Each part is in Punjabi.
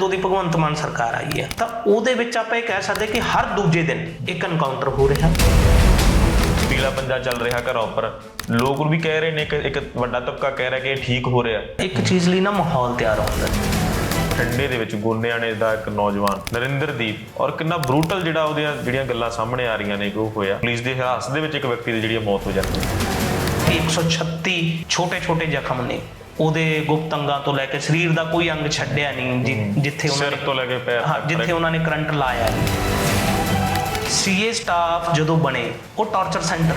ਜਦੋਂ ਦੀ ਭਗਵੰਤ ਮਾਨ ਸਰਕਾਰ ਆਈ ਹੈ ਤਾਂ ਉਹਦੇ ਵਿੱਚ ਆਪਾਂ ਇਹ ਕਹਿ ਸਕਦੇ ਕਿ ਹਰ ਦੂਜੇ ਦਿਨ ਇੱਕ ਐਨਕਾਊਂਟਰ ਹੋ ਰਿਹਾ। ਪੀਲਾ ਪੰਜਾ ਚੱਲ ਰਿਹਾ ਘਰਾਂ ਉੱਪਰ। ਲੋਕ ਵੀ ਕਹਿ ਰਹੇ ਨੇ ਕਿ ਇੱਕ ਵੱਡਾ ਤਬਕਾ ਕਹਿ ਰਿਹਾ ਕਿ ਇਹ ਠੀਕ ਹੋ ਰਿਹਾ। ਇੱਕ ਚੀਜ਼ ਲਈ ਨਾ ਮਾਹੌਲ ਤਿਆਰ ਹੁੰਦਾ ਠੰਡੇ ਦੇ ਵਿੱਚ ਗੋਨਿਆਣੇ ਦਾ ਇੱਕ ਨੌਜਵਾਨ ਨਰਿੰਦਰਦੀਪ ਔਰ ਕਿੰਨਾ ਬਰੂਟਲ ਜਿਹੜਾ ਉਹਦੀਆਂ ਜਿਹੜੀਆਂ ਗੱਲਾਂ ਸਾਹਮਣੇ ਆ ਰਹੀਆਂ ਨੇ ਕਿ ਉਹ ਹੋਇਆ। ਪੁਲਿਸ ਦੇ ਹਿਰਾਸਤ ਦੇ ਵਿੱਚ ਇੱਕ ਵਿਅਕਤੀ ਦੀ ਜਿਹੜੀ ਮੌਤ ਹੋ ਜਾਂਦੀ ਹੈ। ਕਿ 136 ਛੋਟੇ-ਛੋਟੇ ਜ਼ਖਮ ਨੇ। ਉਹਦੇ ਗੁਪਤ ਅੰਗਾਂ ਤੋਂ ਲੈ ਕੇ ਸਰੀਰ ਦਾ ਕੋਈ ਅੰਗ ਛੱਡਿਆ ਨਹੀਂ ਜਿੱਥੇ ਉਹਨਾਂ ਸਿਰ ਤੋਂ ਲੈ ਕੇ ਪੈਰ ਹਾਂ ਤੱਕ ਜਿੱਥੇ ਉਹਨਾਂ ਨੇ ਕਰੰਟ ਲਾਇਆ ਸੀਏ ਸਟਾਫ ਜਦੋਂ ਬਣੇ ਉਹ ਟਾਰਚਰ ਸੈਂਟਰ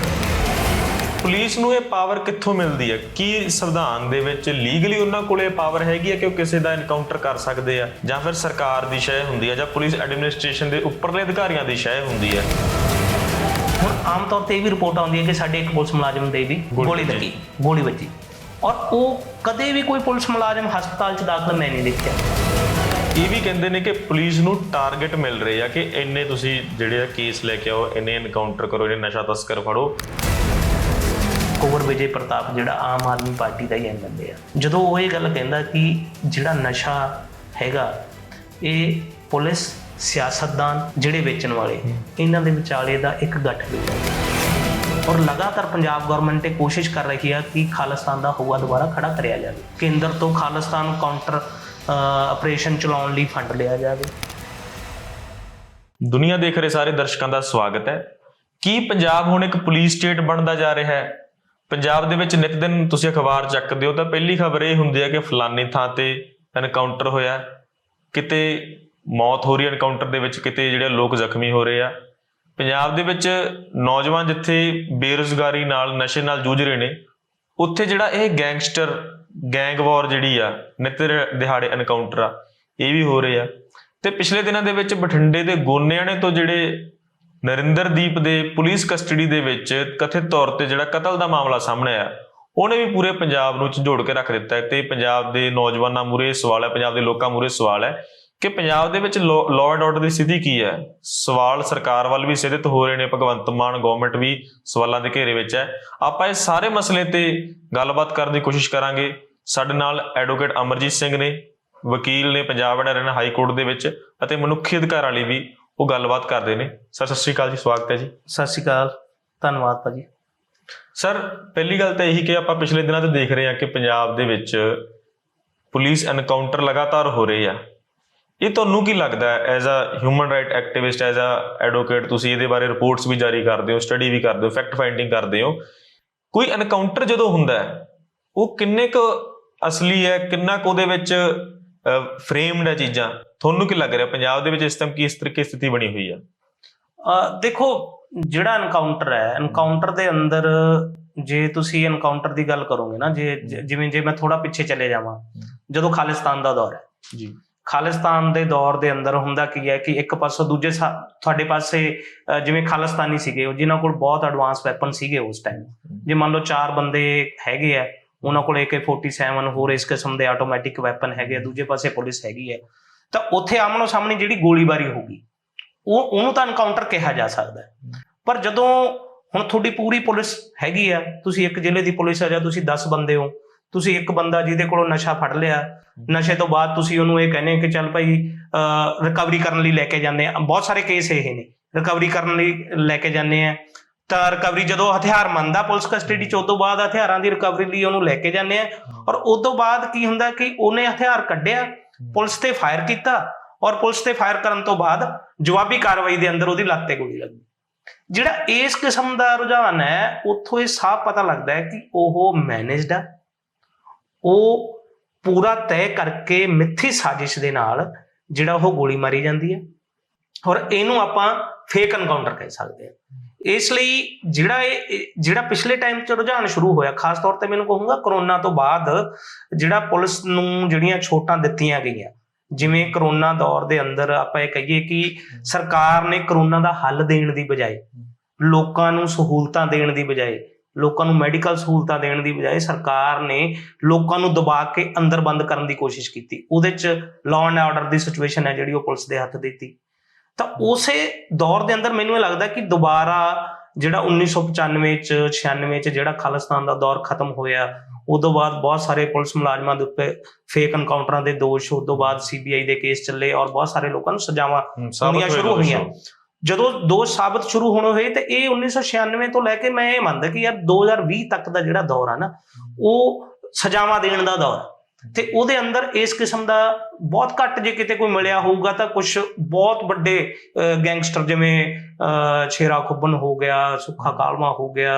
ਪੁਲਿਸ ਨੂੰ ਇਹ ਪਾਵਰ ਕਿੱਥੋਂ ਮਿਲਦੀ ਹੈ? ਕੀ ਸੰਵਿਧਾਨ ਦੇ ਵਿੱਚ ਲੀਗਲੀ ਉਹਨਾਂ ਕੋਲੇ ਪਾਵਰ ਹੈਗੀ ਹੈ ਕਿ ਉਹ ਕਿਸੇ ਦਾ ਐਨਕਾਊਂਟਰ ਕਰ ਸਕਦੇ ਆ? ਜਾਂ ਫਿਰ ਸਰਕਾਰ ਦੀ ਸ਼ੈ ਹੁੰਦੀ ਹੈ ਜਾਂ ਪੁਲਿਸ ਐਡਮਿਨਿਸਟ੍ਰੇਸ਼ਨ ਦੇ ਉੱਪਰਲੇ ਅਧਿਕਾਰੀਆਂ ਦੀ ਸ਼ੈ ਹੁੰਦੀ ਹੈ? ਹੁਣ ਆਮ ਤੌਰ ਤੇ ਇਹ ਵੀ ਰਿਪੋਰਟ ਆਉਂਦੀ ਹੈ ਕਿ ਸਾਡੇ ਇੱਕ ਪੁਲਿਸ ਮੁਲਾਜ਼ਮ ਦੇ ਵੀ ਗੋਲੀ ਗੋਲੀ। ਲੱਗੀ ਗੋਲੀ ਵੱਜੀ। ਔਰ ਉਹ ਕਦੇ ਵੀ ਕੋਈ ਪੁਲਿਸ ਮੁਲਾਜ਼ਮ ਹਸਪਤਾਲ 'ਚ ਦਾਖਲ ਮੈਂ ਨਹੀਂ ਦੇਖਿਆ। ਇਹ ਵੀ ਕਹਿੰਦੇ ਨੇ ਕਿ ਪੁਲਿਸ ਨੂੰ ਟਾਰਗੇਟ ਮਿਲ ਰਹੇ ਆ ਕਿ ਇੰਨੇ ਤੁਸੀਂ ਜਿਹੜੇ ਆ ਕੇਸ ਲੈ ਕੇ ਆਓ ਇੰਨੇ ਐਨਕਾਊਂਟਰ ਕਰੋ ਇੰਨੇ ਨਸ਼ਾ ਤਸਕਰ ਫੜੋ। ਕੁੰਵਰ ਵਿਜੇ ਪ੍ਰਤਾਪ ਜਿਹੜਾ ਆਮ ਆਦਮੀ ਪਾਰਟੀ ਦਾ ਹੀ ਐਮਐਲਏ ਆ। ਜਦੋਂ ਉਹ ਇਹ ਗੱਲ ਕਹਿੰਦਾ ਕਿ ਜਿਹੜਾ ਨਸ਼ਾ ਹੈਗਾ ਇਹ ਪੁਲਿਸ ਸਿਆਸਤਦਾਨ ਜਿਹੜੇ ਵੇਚਣ ਵਾਲੇ ਇਹਨਾਂ ਦੇ ਵਿਚਾਲੇ ਦਾ ਇੱਕ ਗੱਠਜੋੜ ਹੈ। ਔਰ ਲਗਾਤਾਰ ਪੰਜਾਬ ਗਵਰਨਮੈਂਟ ਇਹ ਕੋਸ਼ਿਸ਼ ਕਰ ਰਹੀ ਹੈ ਕਿ ਖਾਲਿਸਤਾਨ ਦਾ ਹਵਾ ਦੁਬਾਰਾ ਖੜਾ ਕਰਿਆ ਜਾਵੇ, ਕੇਂਦਰ ਤੋਂ ਖਾਲਿਸਤਾਨ ਕਾਊਂਟਰ ਆਪਰੇਸ਼ਨ ਚਲਾਉਣ ਲਈ ਫੰਡ ਲਿਆ ਜਾਵੇ। ਦੁਨੀਆ ਦੇਖ ਰਹੇ ਸਾਰੇ ਦਰਸ਼ਕਾਂ ਦਾ ਸਵਾਗਤ ਹੈ। ਕੀ ਪੰਜਾਬ ਹੁਣ ਇੱਕ ਪੁਲਿਸ ਸਟੇਟ ਬਣਦਾ ਜਾ ਰਿਹਾ ਹੈ? ਪੰਜਾਬ ਦੇ ਵਿੱਚ ਨਿਤ ਦਿਨ ਤੁਸੀਂ ਅਖਬਾਰ ਚੱਕਦੇ ਹੋ ਤਾਂ ਪਹਿਲੀ ਖਬਰ ਇਹ ਹੁੰਦੀ ਹੈ ਕਿ ਫਲਾਨੀ ਥਾਂ ਤੇ ਐਨਕਾਊਂਟਰ ਹੋਇਆ ਕਿਤੇ ਮੌਤ ਹੋ ਰਹੀ ਹੈ ਐਨਕਾਊਂਟਰ ਦੇ ਵਿੱਚ ਕਿਤੇ ਜਿਹੜੇ ਲੋਕ ਜ਼ਖਮੀ ਹੋ ਰਹੇ ਆ। ਪੰਜਾਬ ਦੇ ਵਿੱਚ ਨੌਜਵਾਨ ਜਿੱਥੇ ਬੇਰੁਜ਼ਗਾਰੀ ਨਾਲ, ਨਸ਼ੇ ਨਾਲ ਜੂਝ ਰਹੇ ਨੇ, ਉੱਥੇ ਜਿਹੜਾ ਇਹ ਗੈਂਗਸਟਰ, ਗੈਂਗ ਵਾਰ ਜਿਹੜੀ ਆ, ਨਿਤ ਦਿਹਾੜੇ ਐਨਕਾਊਂਟਰ ਆ, ਇਹ ਵੀ ਹੋ ਰਹੇ ਆ। ਤੇ ਪਿਛਲੇ ਦਿਨਾਂ ਦੇ ਵਿੱਚ ਬਠਿੰਡੇ ਦੇ ਗੋਨਿਆਣੇ ਤੋਂ ਜਿਹੜੇ ਨਰਿੰਦਰਦੀਪ ਦੇ ਪੁਲਿਸ ਕਸਟਡੀ ਦੇ ਵਿੱਚ ਕਥਿਤ ਤੌਰ ਤੇ ਜਿਹੜਾ ਕਤਲ ਦਾ ਮਾਮਲਾ ਸਾਹਮਣੇ ਆਇਆ, ਉਹਨੇ ਵੀ ਪੂਰੇ ਪੰਜਾਬ ਨੂੰ ਝੰਜੋੜ ਕੇ ਰੱਖ ਦਿੱਤਾ ਹੈ ਤੇ ਪੰਜਾਬ ਦੇ ਨੌਜਵਾਨਾਂ ਮੂਰੇ ਸਵਾਲ ਹੈ, ਪੰਜਾਬ ਦੇ ਲੋਕਾਂ ਮੂਰੇ ਸਵਾਲ ਹੈ ਕਿ ਪੰਜਾਬ ਦੇ ਵਿੱਚ ਲਾਅ ਐਂਡ ਆਰਡਰ ਦੀ ਸਥਿਤੀ ਕੀ ਹੈ? ਸਵਾਲ ਸਰਕਾਰ ਵੱਲ ਵੀ ਸਿਰਤ ਹੋ ਰਹੇ ਨੇ ਭਗਵੰਤ ਮਾਨ ਗਵਰਨਮੈਂਟ ਵੀ ਸਵਾਲਾਂ ਦੇ ਘੇਰੇ ਵਿੱਚ ਹੈ। ਆਪਾਂ ਇਹ ਸਾਰੇ ਮਸਲੇ ਤੇ ਗੱਲਬਾਤ ਕਰਨ ਦੀ ਕੋਸ਼ਿਸ਼ ਕਰਾਂਗੇ। ਸਾਡੇ ਨਾਲ ਐਡਵੋਕੇਟ ਅਮਰਜੀਤ ਸਿੰਘ ਨੇ ਵਕੀਲ ਨੇ Punjab and Haryana high court ਦੇ ਵਿੱਚ ਅਤੇ ਮਨੁੱਖੀ ਅਧਿਕਾਰਾਂ ਲਈ ਵੀ ਉਹ ਗੱਲਬਾਤ ਕਰਦੇ ਨੇ। ਸਰ ਸਤਿ ਸ਼੍ਰੀ ਅਕਾਲ ਜੀ ਸਵਾਗਤ ਹੈ ਜੀ। ਸਤਿ ਸ਼੍ਰੀ ਅਕਾਲ ਧੰਨਵਾਦ ਭਾਜੀ। ਸਰ ਪਹਿਲੀ ਗੱਲ ਤਾਂ ਇਹੀ ਕਿ ਆਪਾਂ ਪਿਛਲੇ ਦਿਨਾਂ ਤੋਂ ਦੇਖ ਰਹੇ ਹਾਂ ਕਿ ਪੰਜਾਬ ਦੇ ਵਿੱਚ ਪੁਲਿਸ ਐਨਕਾਊਂਟਰ ਲਗਾਤਾਰ ਹੋ ਰਹੇ ਆ। ਇਹ ਤੁਹਾਨੂੰ ਕੀ ਲੱਗਦਾ ਹੈ? As a human right activist as a advocate ਤੁਸੀਂ ਇਹਦੇ ਬਾਰੇ ਰਿਪੋਰਟਸ ਵੀ ਜਾਰੀ ਕਰਦੇ ਹੋ ਸਟੱਡੀ ਵੀ ਕਰਦੇ ਹੋ ਫੈਕਟ ਫਾਈਂਡਿੰਗ ਕਰਦੇ ਹੋ। ਕੋਈ ਐਨਕਾਊਂਟਰ ਜਦੋਂ ਹੁੰਦਾ ਹੈ ਉਹ ਕਿੰਨੇ ਕੁ ਅਸਲੀ ਹੈ ਕਿੰਨਾ ਕੁ ਉਹਦੇ ਵਿੱਚ ਫਰੇਮਡ ਹੈ ਚੀਜ਼ਾਂ? ਤੁਹਾਨੂੰ ਕੀ ਲੱਗ ਰਿਹਾ? ਪੰਜਾਬ ਦੇ ਵਿੱਚ ਇਸ ਟਾਈਮ ਕੀ ਇਸ ਤਰੀਕੇ ਸਥਿਤੀ ਬਣੀ ਹੋਈ ਹੈ? ਅ, ਦੇਖੋ ਜਿਹੜਾ ਐਨਕਾਊਂਟਰ ਹੈ ਐਨਕਾਊਂਟਰ ਦੇ ਅੰਦਰ ਜੇ ਤੁਸੀਂ ਐਨਕਾਊਂਟਰ ਦੀ ਗੱਲ ਕਰੋਗੇ ਨਾ ਜ- ਜਿਵੇਂ ਜੇ ਮੈਂ ਥੋੜਾ ਪਿੱਛੇ ਚਲੇ ਜਾਵਾਂ ਜਦੋਂ ਖਾਲਿਸਤਾਨ ਦਾ ਦੌਰ ਹੈ। ਜੀ। ਖਾਲਿਸਤਾਨ ਦੇ ਦੌਰ ਦੇ ਅੰਦਰ ਹੁੰਦਾ ਕੀ ਹੈ ਕਿ ਇੱਕ ਪਾਸੋਂ ਦੂਜੇ ਤੁਹਾਡੇ ਪਾਸੇ ਜਿਵੇਂ ਖਾਲਿਸਤਾਨੀ ਸੀਗੇ ਉਹ ਜਿਨ੍ਹਾਂ ਕੋਲ ਬਹੁਤ ਐਡਵਾਂਸ ਵੈਪਨ ਸੀਗੇ ਉਸ ਟਾਈਮ ਜੇ ਮੰਨ ਲਓ ਚਾਰ ਬੰਦੇ ਹੈਗੇ ਆ ਉਹਨਾਂ ਕੋਲ AK47 ਹੋਰ ਇਸ ਕਿਸਮ ਦੇ ਆਟੋਮੈਟਿਕ ਵੈਪਨ ਹੈਗੇ ਆ ਦੂਜੇ ਪਾਸੇ ਪੁਲਿਸ ਹੈਗੀ ਹੈ ਤਾਂ ਉੱਥੇ ਆਮਨੋ ਸਾਹਮਣੇ ਜਿਹੜੀ ਗੋਲੀਬਾਰੀ ਹੋਗੀ ਉਹ ਉਹਨੂੰ ਤਾਂ ਐਨਕਾਊਂਟਰ ਕਿਹਾ ਜਾ ਸਕਦਾ ਪਰ ਜਦੋਂ ਹੁਣ ਤੁਹਾਡੀ ਪੂਰੀ ਪੁਲਿਸ ਹੈਗੀ ਆ ਤੁਸੀਂ ਇੱਕ ਜ਼ਿਲ੍ਹੇ ਦੀ ਪੁਲਿਸ ਆ ਜਾਂ ਤੁਸੀਂ 10 ਬੰਦੇ ਹੋ ਤੁਸੀਂ ਇੱਕ ਬੰਦਾ ਜਿਹਦੇ ਕੋਲੋਂ ਨਸ਼ਾ ਫੜ ਲਿਆ, ਨਸ਼ੇ ਤੋਂ ਬਾਅਦ ਤੁਸੀਂ ਉਹਨੂੰ ਇਹ ਕਹਿੰਦੇ ਕਿ ਚੱਲ ਭਾਈ ਰਿਕਵਰੀ ਕਰਨ ਲਈ ਲੈ ਕੇ ਜਾਂਦੇ ਆ। ਬਹੁਤ ਸਾਰੇ ਕੇਸ ਇਹ ਨੇ ਰਿਕਵਰੀ ਕਰਨ ਲਈ ਲੈ ਕੇ ਜਾਂਦੇ ਆ। ਤਾਂ ਰਿਕਵਰੀ ਜਦੋਂ ਹਥਿਆਰ ਮੰਨਦਾ ਪੁਲਿਸ ਕਸਟਡੀ ਚ ਉਸ ਤੋਂ ਬਾਅਦ ਹਥਿਆਰਾਂ ਦੀ ਰਿਕਵਰੀ ਲਈ ਉਹਨੂੰ ਲੈ ਕੇ ਜਾਂਦੇ ਆ। ਔਰ ਉਸ ਤੋਂ ਬਾਅਦ ਕੀ ਹੁੰਦਾ ਕਿ ਉਹਨੇ ਹਥਿਆਰ ਕੱਢਿਆ, ਪੁਲਿਸ ਤੇ ਫਾਇਰ ਕੀਤਾ ਔਰ ਪੁਲਿਸ ਤੇ ਫਾਇਰ ਕਰਨ ਤੋਂ ਬਾਅਦ ਜਵਾਬੀ ਕਾਰਵਾਈ ਦੇ ਅੰਦਰ ਉਹਦੀ ਲੱਤ ਤੇ ਗੋਲੀ ਲੱਗੀ। ਜਿਹੜਾ ਇਸ ਕਿਸਮ ਦਾ ਰੁਝਾਨ ਹੈ, ਉੱਥੋਂ ਇਹ ਸਾਫ਼ ਪਤਾ ਲੱਗਦਾ ਹੈ ਕਿ ਉਹ ਮੈਨੇਜਡ ਆ। ਉਹ ਪੂਰਾ ਤੈਅ ਕਰਕੇ ਮਿੱਥੀ ਸਾਜ਼ਿਸ਼ ਦੇ ਨਾਲ ਜਿਹੜਾ ਉਹ ਗੋਲੀ ਮਾਰੀ ਜਾਂਦੀ ਹੈ। ਔਰ ਇਹਨੂੰ ਆਪਾਂ ਫੇਕ ਐਨਕਾਊਂਟਰ ਕਹਿ ਸਕਦੇ ਹਾਂ। ਇਸ ਲਈ ਜਿਹੜਾ ਇਹ, ਇਹ- ਜਿਹੜਾ ਪਿਛਲੇ ਟਾਈਮ 'ਚ ਰੁਝਾਨ ਸ਼ੁਰੂ ਹੋਇਆ, ਖਾਸ ਤੌਰ ਤੇ ਮੈਨੂੰ ਕਹੂੰਗਾ ਕਰੋਨਾ ਤੋਂ ਬਾਅਦ ਜਿਹੜਾ ਪੁਲਿਸ ਨੂੰ ਜਿਹੜੀਆਂ ਛੋਟਾਂ ਦਿੱਤੀਆਂ ਗਈਆਂ, ਜਿਵੇਂ ਕਰੋਨਾ ਦੌਰ ਦੇ ਅੰਦਰ ਆਪਾਂ ਇਹ ਕਹੀਏ ਕਿ ਸਰਕਾਰ ਨੇ ਕਰੋਨਾ ਦਾ ਹੱਲ ਦੇਣ ਦੀ ਬਜਾਏ, ਲੋਕਾਂ ਨੂੰ ਸਹੂਲਤਾਂ ਦੇਣ ਦੀ ਬਜਾਏ ਲੋਕਾਂ ਨੂੰ ਮੈਡੀਕਲ ਸਹੂਲਤਾਂ ਦੇਣ ਦੀ ਬਜਾਏ ਸਰਕਾਰ ਨੇ ਲੋਕਾਂ ਨੂੰ ਦਬਾ ਕੇ ਅੰਦਰ ਬੰਦ ਕਰਨ ਦੀ ਕੋਸ਼ਿਸ਼ ਕੀਤੀ ਉਹਦੇ 'ਚ ਲਾਅ ਐਂਡ ਆਰਡਰ ਦੀ ਸਿਚੁਏਸ਼ਨ ਹੈ ਜਿਹੜੀ ਉਹ ਪੁਲਿਸ ਦੇ ਹੱਥ ਦਿੱਤੀ ਤਾਂ ਉਸੇ ਦੌਰ ਦੇ ਅੰਦਰ ਮੈਨੂੰ ਇਹ ਲੱਗਦਾ ਕਿ ਦੁਬਾਰਾ ਜਿਹੜਾ 1995 ਚ 96 ਚ ਜਿਹੜਾ ਖਾਲਿਸਤਾਨ ਦਾ ਦੌਰ ਖਤਮ ਹੋਇਆ ਉਦੋਂ ਬਾਅਦ ਬਹੁਤ ਸਾਰੇ ਪੁਲਿਸ ਮੁਲਾਜ਼ਮਾਂ ਦੇ ਉੱਤੇ ਫੇਕ ਐਨਕਾਊਂਟਰਾਂ ਦੇ ਦੋਸ਼ ਉਦੋਂ ਬਾਅਦ ਸੀਬੀਆਈ ਦੇ ਕੇਸ ਚੱਲੇ ਔਰ ਬਹੁਤ ਸਾਰੇ ਲੋਕਾਂ ਨੂੰ ਸਜ਼ਾਵਾਂ ਹੋਣੀਆਂ ਸ਼ੁਰੂ। ਹੋਈਆਂ। ਜਦੋਂ ਦੋਸ਼ ਸਾਬਤ ਸ਼ੁਰੂ ਹੋਣੇ ਹੋਏ ਤੇ ਇਹ 1996 ਤੋਂ ਲੈ ਕੇ ਮੈਂ ਇਹ ਮੰਨਦਾ ਕਿ ਯਾਰ 2020 ਤੱਕ ਦਾ ਜਿਹੜਾ ਦੌਰ ਆ ਨਾ ਉਹ ਸਜ਼ਾਵਾਂ ਦੇਣ ਦਾ ਦੌਰ ਆ। ਤੇ ਉਹਦੇ ਅੰਦਰ ਇਸ ਕਿਸਮ ਦਾ ਬਹੁਤ ਘੱਟ ਜੇ ਕਿਤੇ ਕੋਈ ਮਿਲਿਆ ਹੋਊਗਾ ਤਾਂ ਕੁਝ ਬਹੁਤ ਵੱਡੇ ਗੈਂਗਸਟਰ ਜਿਵੇਂ ਅਹ, ਛੇਰਾ ਖੁੱਬਨ ਹੋ ਗਿਆ ਸੁੱਖਾ ਕਾਲਮਾ ਹੋ ਗਿਆ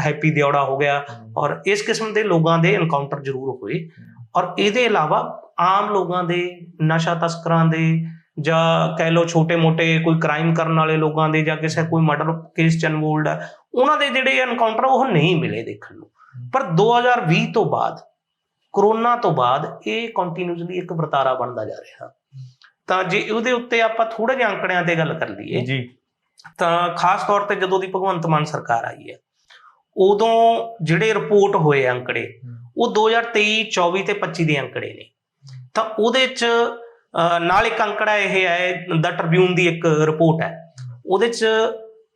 ਹੈਪੀ ਦਿਉੜਾ ਹੋ ਗਿਆ ਔਰ ਇਸ ਕਿਸਮ ਦੇ ਲੋਕਾਂ ਦੇ ਐਨਕਾਊਂਟਰ ਜ਼ਰੂਰ ਹੋਏ ਔਰ ਇਹਦੇ ਇਲਾਵਾ ਆਮ ਲੋਕਾਂ ਦੇ ਨਸ਼ਾ ਤਸਕਰਾਂ ਦੇ ਜਾਂ ਕਹਿ ਲਓ ਛੋਟੇ-ਮੋਟੇ ਕੋਈ ਕ੍ਰਾਈਮ ਕਰਨ ਵਾਲੇ ਲੋਕਾਂ ਦੇ ਜਾਂ ਕਿਸੇ ਕੋਈ ਮਰਡਰ ਕੇਸ ਚ ਇਨਵੋਲਡ ਹੈ ਉਹਨਾਂ ਦੇ ਜਿਹੜੇ ਐਨਕਾਊਂਟਰ ਉਹ ਨਹੀਂ ਮਿਲੇ ਦੇਖਣ ਨੂੰ। ਪਰ 2020 ਤੋਂ ਬਾਅਦ ਕਰੋਨਾ ਤੋਂ ਬਾਅਦ ਇਹ ਕੰਟੀਨਿਊਸਲੀ ਇੱਕ ਵਰਤਾਰਾ ਬਣਦਾ ਜਾ ਰਿਹਾ। ਤਾਂ ਜੇ ਉਹਦੇ ਉੱਤੇ ਆਪਾਂ ਥੋੜੇ ਜਿਹੇ ਅੰਕੜਿਆਂ ਤੇ ਗੱਲ ਕਰ ਲਈਏ ਜੀ। ਤਾਂ ਖਾਸ ਤੌਰ ਤੇ ਜਦੋਂ ਦੀ ਭਗਵੰਤ ਮਾਨ ਸਰਕਾਰ ਆਈ ਹੈ ਉਦੋਂ ਜਿਹੜੇ ਰਿਪੋਰਟ ਹੋਏ ਅੰਕੜੇ ਉਹ 2023 24 ਤੇ 25 ਦੇ ਅੰਕੜੇ ਨੇ। ਤਾਂ ਉਹਦੇ ਚ ਨਾਲ ਇੱਕ ਅੰਕੜਾ ਇਹ ਹੈ ਦਾ ਟ੍ਰਿਬਿਊਨ ਦੀ ਇੱਕ ਰਿਪੋਰਟ ਹੈ। ਉਹਦੇ ਚ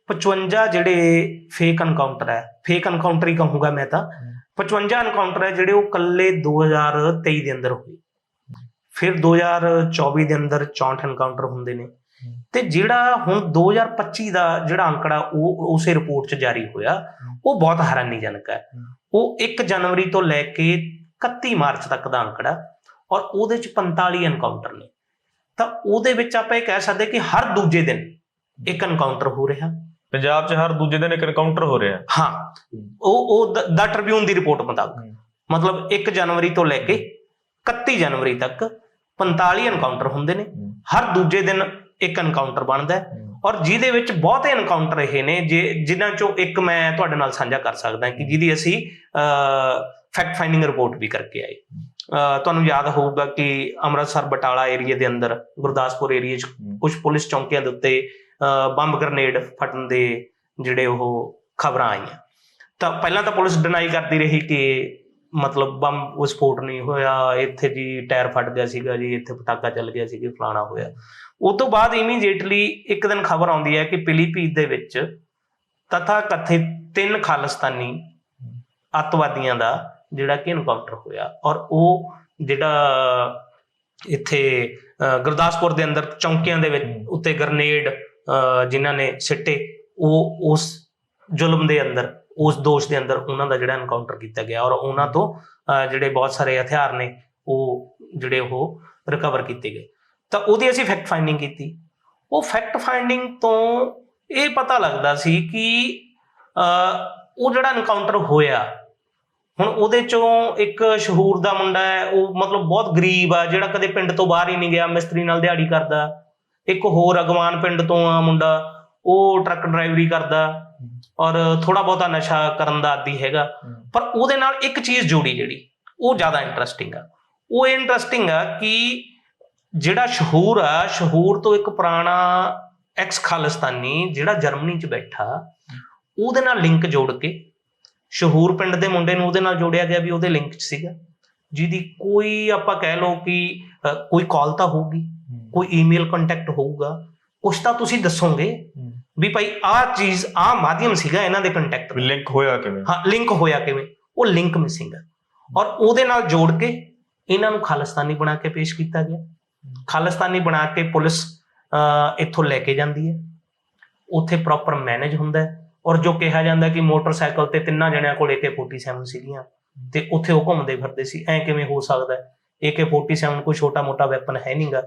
55 ਜਿਹੜੇ ਫੇਕ ਐਨਕਾਊਂਟਰ ਹੈ। ਫੇਕ ਐਨਕਾਊਂਟਰ ਹੀ ਕਹੂੰਗਾ ਮੈਂ ਤਾਂ। 55 ਐਨਕਾਊਂਟਰ ਹੈ ਜਿਹੜੇ ਉਹ ਕੱਲੇ 2023 ਦੇ ਅੰਦਰ ਹੋਏ। ਫਿਰ 2024 ਦੇ ਅੰਦਰ 64 ਐਨਕਾਊਂਟਰ ਹੁੰਦੇ ਨੇ। ਤੇ ਜਿਹੜਾ ਹੁਣ 2025 ਦਾ ਜਿਹੜਾ ਅੰਕੜਾ ਉਹ ਉਸੇ ਰਿਪੋਰਟ 'ਚ ਜਾਰੀ ਹੋਇਆ, ਉਹ ਬਹੁਤ ਹੈਰਾਨੀਜਨਕ ਹੈ। ਉਹ 1 ਜਨਵਰੀ ਤੋਂ ਲੈ ਕੇ 31 ਮਾਰਚ ਤੱਕ ਦਾ ਅੰਕੜਾ। ਔਰ ਉਹਦੇ 'ਚ 45 ਐਨਕਾਊਂਟਰ ਨੇ। ਤਾਂ ਉਹਦੇ ਵਿੱਚ ਆਪਾਂ ਇਹ ਕਹਿ ਸਕਦੇ ਕਿ ਹਰ ਦੂਜੇ ਦਿਨ ਇੱਕ ਐਨਕਾਊਂਟਰ ਹੋ ਰਿਹਾ। ਪੰਜਾਬ 'ਚ ਹਰ ਦੂਜੇ ਦਿਨ ਇੱਕ ਐਨਕਾਊਂਟਰ ਹੋ ਰਿਹਾ। ਹਾਂ ਉਹ ਉਹ ਦਾ ਟ੍ਰਿਬਿਊਨ ਦੀ ਰਿਪੋਰਟ ਮੁਤਾਬਕ। ਮਤਲਬ 1 ਜਨਵਰੀ ਤੋਂ ਲੈ ਕੇ 31 ਜਨਵਰੀ ਤੱਕ 45 ਐਨਕਾਊਂਟਰ ਹੁੰਦੇ ਨੇ। ਹਰ ਦੂਜੇ ਦਿਨ ਇੱਕ ਐਨਕਾਊਂਟਰ ਬਣਦਾ ਹੈ। ਔਰ ਜਿਹਦੇ ਵਿੱਚ ਬਹੁਤੇ ਐਨਕਾਊਂਟਰ ਇਹ ਨੇ ਜੇ ਜਿਨ੍ਹਾਂ ਚੋਂ ਇੱਕ ਮੈਂ ਤੁਹਾਡੇ ਨਾਲ ਸਾਂਝਾ ਕਰ ਸਕਦਾ ਕਿ ਜਿਹਦੀ ਅਸੀਂ ਫੈਕਟ ਫਾਈਂਡਿੰਗ ਰਿਪੋਰਟ ਵੀ ਕਰਕੇ ਆਏ। ਤੁਹਾਨੂੰ ਯਾਦ ਹੋਊਗਾ ਕਿ ਅੰਮ੍ਰਿਤਸਰ ਬਟਾਲਾ ਏਰੀਆ ਦੇ ਅੰਦਰ ਗੁਰਦਾਸਪੁਰ ਏਰੀਆ 'ਚ ਕੁਝ ਪੁਲਿਸ ਚੌਂਕੀਆਂ ਦੇ ਉੱਤੇ ਬੰਬ ਗ੍ਰਨੇਡ ਫਟਣ ਦੇ ਜਿਹੜੇ ਉਹ ਖਬਰਾਂ ਆਈਆਂ। ਤਾਂ ਪਹਿਲਾਂ ਤਾਂ ਪੁਲਿਸ ਡਿਨਾਈ ਕਰਦੀ ਰਹੀ ਕਿ ਮਤਲਬ ਬੰਬ ਵਿਸਫੋਟ ਨਹੀਂ ਹੋਇਆ ਇੱਥੇ ਜੀ ਟਾਇਰ ਫਟ ਗਿਆ ਸੀਗਾ ਜੀ ਇੱਥੇ ਪਟਾਕਾ ਚੱਲ ਗਿਆ ਸੀ ਕਿ ਫਲਾਣਾ ਹੋਇਆ। ਉਸ ਤੋਂ ਬਾਅਦ ਇਮੀਡੀਏਟਲੀ ਇੱਕ ਦਿਨ ਖਬਰ ਆਉਂਦੀ ਹੈ ਕਿ ਪਿਲੀਪੀਤ ਦੇ ਵਿੱਚ ਤਥਾ ਕਥਿਤ ਤਿੰਨ ਖਾਲਿਸਤਾਨੀ ਅੱਤਵਾਦੀਆਂ ਦਾ ਜਿਹੜਾ ਕਿ ਇਨਕਾਊਂਟਰ ਹੋਇਆ ਔਰ ਉਹ ਜਿਹੜਾ ਇੱਥੇ ਗੁਰਦਾਸਪੁਰ ਦੇ ਅੰਦਰ ਚੌਂਕੀਆਂ ਦੇ ਵਿੱਚ ਉੱਤੇ ਗਰਨੇਡ ਜਿਨ੍ਹਾਂ ਨੇ ਸਿੱਟੇ, ਉਹ ਉਸ ਜ਼ੁਲਮ ਦੇ ਅੰਦਰ, ਉਸ ਦੋਸ਼ ਦੇ ਅੰਦਰ ਉਹਨਾਂ ਦਾ ਜਿਹੜਾ ਐਨਕਾਊਂਟਰ ਕੀਤਾ ਗਿਆ ਔਰ ਉਹਨਾਂ ਤੋਂ ਜਿਹੜੇ ਬਹੁਤ ਸਾਰੇ ਹਥਿਆਰ ਨੇ, ਉਹ ਜਿਹੜੇ ਉਹ ਰਿਕਵਰ ਕੀਤੇ ਗਏ। ਤਾਂ ਉਹਦੀ ਅਸੀਂ ਫੈਕਟ ਫਾਈਂਡਿੰਗ ਕੀਤੀ। ਉਹ ਫੈਕਟ ਫਾਈਂਡਿੰਗ ਤੋਂ ਇਹ ਪਤਾ ਲੱਗਦਾ ਸੀ ਕਿ ਉਹ ਜਿਹੜਾ ਐਨਕਾਊਂਟਰ ਹੋਇਆ ਹੁਣ ਉਹਦੇ ਚੋਂ ਇੱਕ ਸ਼ਹੂਰ ਦਾ ਮੁੰਡਾ ਹੈ, ਉਹ ਮਤਲਬ ਬਹੁਤ ਗਰੀਬ ਆ, ਜਿਹੜਾ ਕਦੇ ਪਿੰਡ ਤੋਂ ਬਾਹਰ ਹੀ ਨਹੀਂ ਗਿਆ, ਮਿਸਤਰੀ ਨਾਲ ਦਿਹਾੜੀ ਕਰਦਾ। ਇੱਕ ਹੋਰ ਅਗਵਾਨ ਪਿੰਡ ਤੋਂ ਆ ਮੁੰਡਾ, ਉਹ ਟਰੱਕ ਡਰਾਈਵਰੀ ਕਰਦਾ ਔਰ ਥੋੜਾ ਬਹੁਤਾ ਨਸ਼ਾ ਕਰਨ ਦਾ ਆਦੀ ਹੈਗਾ। ਪਰ ਉਹਦੇ ਨਾਲ ਇੱਕ ਚੀਜ਼ ਜੋੜੀ ਜਿਹੜੀ, ਉਹ ਜ਼ਿਆਦਾ ਇੰਟਰਸਟਿੰਗ ਆ। ਉਹ ਇੰਟਰਸਟਿੰਗ ਆ ਕਿ ਜਿਹੜਾ ਸ਼ਹੂਰ ਆ, ਸ਼ਹੂਰ ਤੋਂ ਇੱਕ ਪੁਰਾਣਾ ਐਕਸ ਖਾਲਿਸਤਾਨੀ ਜਿਹੜਾ ਜਰਮਨੀ 'ਚ ਬੈਠਾ, ਉਹਦੇ ਨਾਲ ਲਿੰਕ ਜੋੜ ਕੇ ਸ਼ਹੂਰ ਪਿੰਡ ਦੇ ਮੁੰਡੇ ਨੂੰ ਉਹਦੇ ਨਾਲ ਜੋੜਿਆ ਗਿਆ ਵੀ ਉਹਦੇ ਲਿੰਕ 'ਚ ਸੀਗਾ। ਜਿਹਦੀ ਕੋਈ ਆਪਾਂ ਕਹਿ ਲਓ ਕਿ ਕੋਈ ਕਾਲ ਤਾਂ ਹੋਊਗੀ ਕੋਈ ਈਮੇਲ ਕੰਟੈਕਟ ਹੋਊਗਾ ਕੁਛ ਤਾਂ ਤੁਸੀਂ ਦੱਸੋਗੇ ਵੀ ਭਾਈ ਆਹ ਚੀਜ਼ ਆਹ ਮਾਧਿਅਮ ਸੀਗਾ ਇਹਨਾਂ ਦੇ ਕੰਟੈਕਟ ਵੀ ਲਿੰਕ ਹੋਇਆ ਕਿਵੇਂ? ਹਾਂ ਲਿੰਕ ਹੋਇਆ ਕਿਵੇਂ? ਉਹ ਲਿੰਕ ਮਿਸਿੰਗ ਹੈ ਔਰ ਉਹਦੇ ਨਾਲ ਜੋੜ ਕੇ ਇਹਨਾਂ ਨੂੰ ਖਾਲਿਸਤਾਨੀ ਬਣਾ ਕੇ ਪੇਸ਼ ਕੀਤਾ ਗਿਆ। ਖਾਲਿਸਤਾਨੀ ਬਣਾ ਕੇ ਪੁਲਿਸ ਇੱਥੋਂ ਲੈ ਕੇ ਜਾਂਦੀ ਹੈ। ਉੱਥੇ ਪ੍ਰੋਪਰ ਮੈਨੇਜ ਹੁੰਦਾ ਹੈ। ਔਰ ਜੋ ਕਿਹਾ ਜਾਂਦਾ ਕਿ ਮੋਟਰਸਾਈਕਲ ਤੇ ਤਿੰਨਾਂ ਜਣਿਆਂ ਕੋਲ AK47 ਸੀਗੀਆਂ ਤੇ ਉੱਥੇ ਉਹ ਘੁੰਮਦੇ ਫਿਰਦੇ ਸੀ। ਐ ਕਿਵੇਂ ਹੋ ਸਕਦਾ ਹੈ? AK47 ਕੋਈ ਛੋਟਾ-ਮੋਟਾ ਵੈਪਨ ਹੈ ਨਹੀਂਗਾ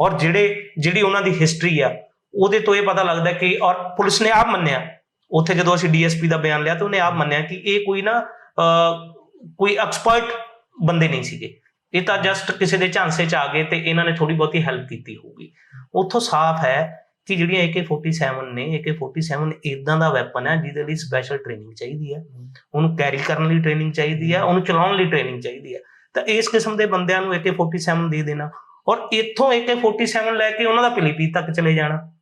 ਔਰ ਜਿਹੜੇ, ਜਿਹੜੀ ਉਹਨਾਂ ਦੀ ਹਿਸਟਰੀ ਆ, ਉਹਦੇ ਤੋਂ ਇਹ ਪਤਾ ਲੱਗਦਾ ਕਿ ਔਰ ਪੁਲਿਸ ਨੇ ਆਪ ਮੰਨਿਆ। ਉੱਥੇ ਜਦੋਂ ਅਸੀਂ ਡੀਐਸਪੀ ਦਾ ਬਿਆਨ ਲਿਆ ਤਾਂ ਉਹਨੇ ਆਪ ਮੰਨਿਆ ਕਿ ਇਹ ਕੋਈ ਨਾ ਕੋਈ ਐਕਸਪਰਟ ਬੰਦੇ ਨਹੀਂ ਸੀਗੇ। ਇਹ ਤਾਂ ਜਸਟ ਕਿਸੇ ਦੇ ਝਾਂਸੇ ਚ ਆ ਗਏ ਤੇ ਇਹਨਾਂ ਨੇ ਥੋੜੀ ਬਹੁਤੀ ਹੈਲਪ ਕੀਤੀ ਹੋਊਗੀ। ਉੱਥੋਂ ਸਾਫ਼ ਹੈ ਕਿ ਜਿਹੜੀਆਂ AK47 ਨੇ AK47 ਇਦਾਂ ਦਾ ਵੈਪਨ ਹੈ ਜਿਹਦੇ ਲਈ ਸਪੈਸ਼ਲ ਟ੍ਰੇਨਿੰਗ ਚਾਹੀਦੀ ਹੈ। ਉਹਨੂੰ ਕੈਰੀ ਕਰਨ ਲਈ ਟ੍ਰੇਨਿੰਗ ਚਾਹੀਦੀ ਹੈ, ਉਹਨੂੰ ਚਲਾਉਣ ਲਈ ਟ੍ਰੇਨਿੰਗ ਚਾਹੀਦੀ ਹੈ। ਤਾਂ ਇਸ ਕਿਸਮ ਦੇ ਬੰਦਿਆਂ ਨੂੰ AK47 ਦੇ ਦੇਣਾ। ਔਰ ਇੱਥੋਂ AK47 ਲੈ ਕੇ ਉਹਨਾਂ ਦਾ ਪਿਲੀਪੀਤ ਤੱਕ ਚਲੇ ਜਾਣਾ।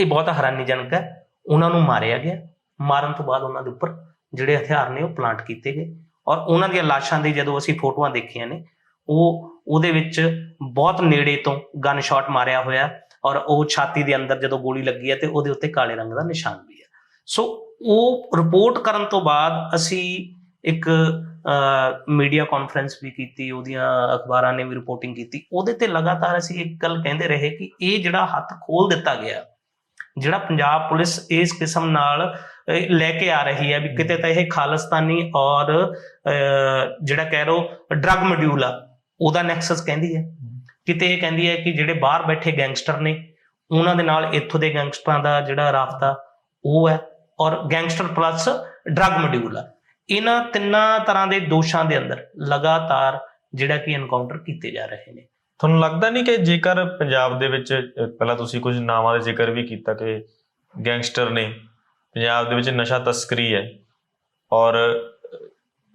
ਇਹ ਬਹੁਤ ਹੈਰਾਨੀਜਨਕ ਹੈ। ਉਹਨਾਂ ਨੂੰ ਮਾਰਿਆ ਗਿਆ। ਮਾਰਨ ਤੋਂ ਬਾਅਦ ਉਹਨਾਂ ਦੇ ਉੱਪਰ ਜਿਹੜੇ ਹਥਿਆਰ ਨੇ ਉਹ ਪਲਾਂਟ ਕੀਤੇ ਗਏ। ਔਰ ਉਹਨਾਂ ਦੀਆਂ ਲਾਸ਼ਾਂ ਦੀ ਜਦੋਂ ਅਸੀਂ ਫੋਟੋਆਂ ਦੇਖੀਆਂ ਨੇ, ਉਹ ਉਹਦੇ ਵਿੱਚ ਬਹੁਤ ਨੇੜੇ ਤੋਂ ਗਨ ਸ਼ਾਟ ਮਾਰਿਆ ਹੋਇਆ। ਔਰ ਉਹ ਛਾਤੀ ਦੇ ਅੰਦਰ ਜਦੋਂ ਗੋਲੀ ਲੱਗੀ ਹੈ ਤੇ ਉਹਦੇ ਉੱਤੇ ਕਾਲੇ ਰੰਗ ਦਾ ਨਿਸ਼ਾਨ ਵੀ ਹੈ। ਸੋ ਉਹ ਰਿਪੋਰਟ ਕਰਨ ਤੋਂ ਬਾਅਦ ਅਸੀਂ ਇੱਕ ਮੀਡੀਆ ਕਾਨਫਰੰਸ ਵੀ ਕੀਤੀ, ਉਹਦੀਆਂ ਅਖਬਾਰਾਂ ਨੇ ਵੀ ਰਿਪੋਰਟਿੰਗ ਕੀਤੀ। ਉਹਦੇ ਤੇ ਲਗਾਤਾਰ ਅਸੀਂ ਇੱਕ ਗੱਲ ਕਹਿੰਦੇ ਰਹੇ ਕਿ ਇਹ ਜਿਹੜਾ ਹੱਥ ਖੋਲ ਦਿੱਤਾ ਗਿਆ, ਜਿਹੜਾ ਪੰਜਾਬ ਪੁਲਿਸ ਇਸ ਕਿਸਮ ਨਾਲ ਲੈ ਕੇ ਆ ਰਹੀ ਹੈ ਵੀ ਕਿਤੇ ਤਾਂ ਇਹ ਖਾਲਿਸਤਾਨੀ ਔਰ ਜਿਹੜਾ ਕਹਿ ਰੋ ਡਰੱਗ ਮੋਡਿਊਲ ਆ, ਉਹਦਾ ਨੈਕਸਸ ਕਹਿੰਦੀ ਹੈ। ਕਿਤੇ ਇਹ ਕਹਿੰਦੀ ਹੈ ਕਿ ਜਿਹੜੇ ਬਾਹਰ ਬੈਠੇ ਗੈਂਗਸਟਰ ਨੇ, ਉਹਨਾਂ ਦੇ ਨਾਲ ਇੱਥੋਂ ਦੇ ਗੈਂਗਸਟਰਾਂ ਦਾ ਜਿਹੜਾ ਰਾਫਤਾ ਉਹ ਹੈ ਔਰ ਗੈਂਗਸਟਰ ਪਲੱਸ ਡਰੱਗ ਮੋਡਿਊਲ ਆ। ਇਹਨਾਂ ਤਿੰਨਾਂ ਤਰ੍ਹਾਂ ਦੇ ਦੋਸ਼ਾਂ ਦੇ ਅੰਦਰ ਲਗਾਤਾਰ ਜਿਹੜਾ ਕਿ ਐਨਕਾਊਂਟਰ ਕੀਤੇ ਜਾ ਰਹੇ ਨੇ। ਤੁਹਾਨੂੰ ਲੱਗਦਾ ਨਹੀਂ ਕਿ ਜੇਕਰ ਪੰਜਾਬ ਦੇ ਵਿੱਚ, ਪਹਿਲਾਂ ਤੁਸੀਂ ਕੁਝ ਨਾਵਾਂ ਦਾ ਜ਼ਿਕਰ ਵੀ ਕੀਤਾ ਕਿ ਗੈਂਗਸਟਰ ਨੇ ਪੰਜਾਬ ਦੇ ਵਿੱਚ ਨਸ਼ਾ ਤਸਕਰੀ ਹੈ ਔਰ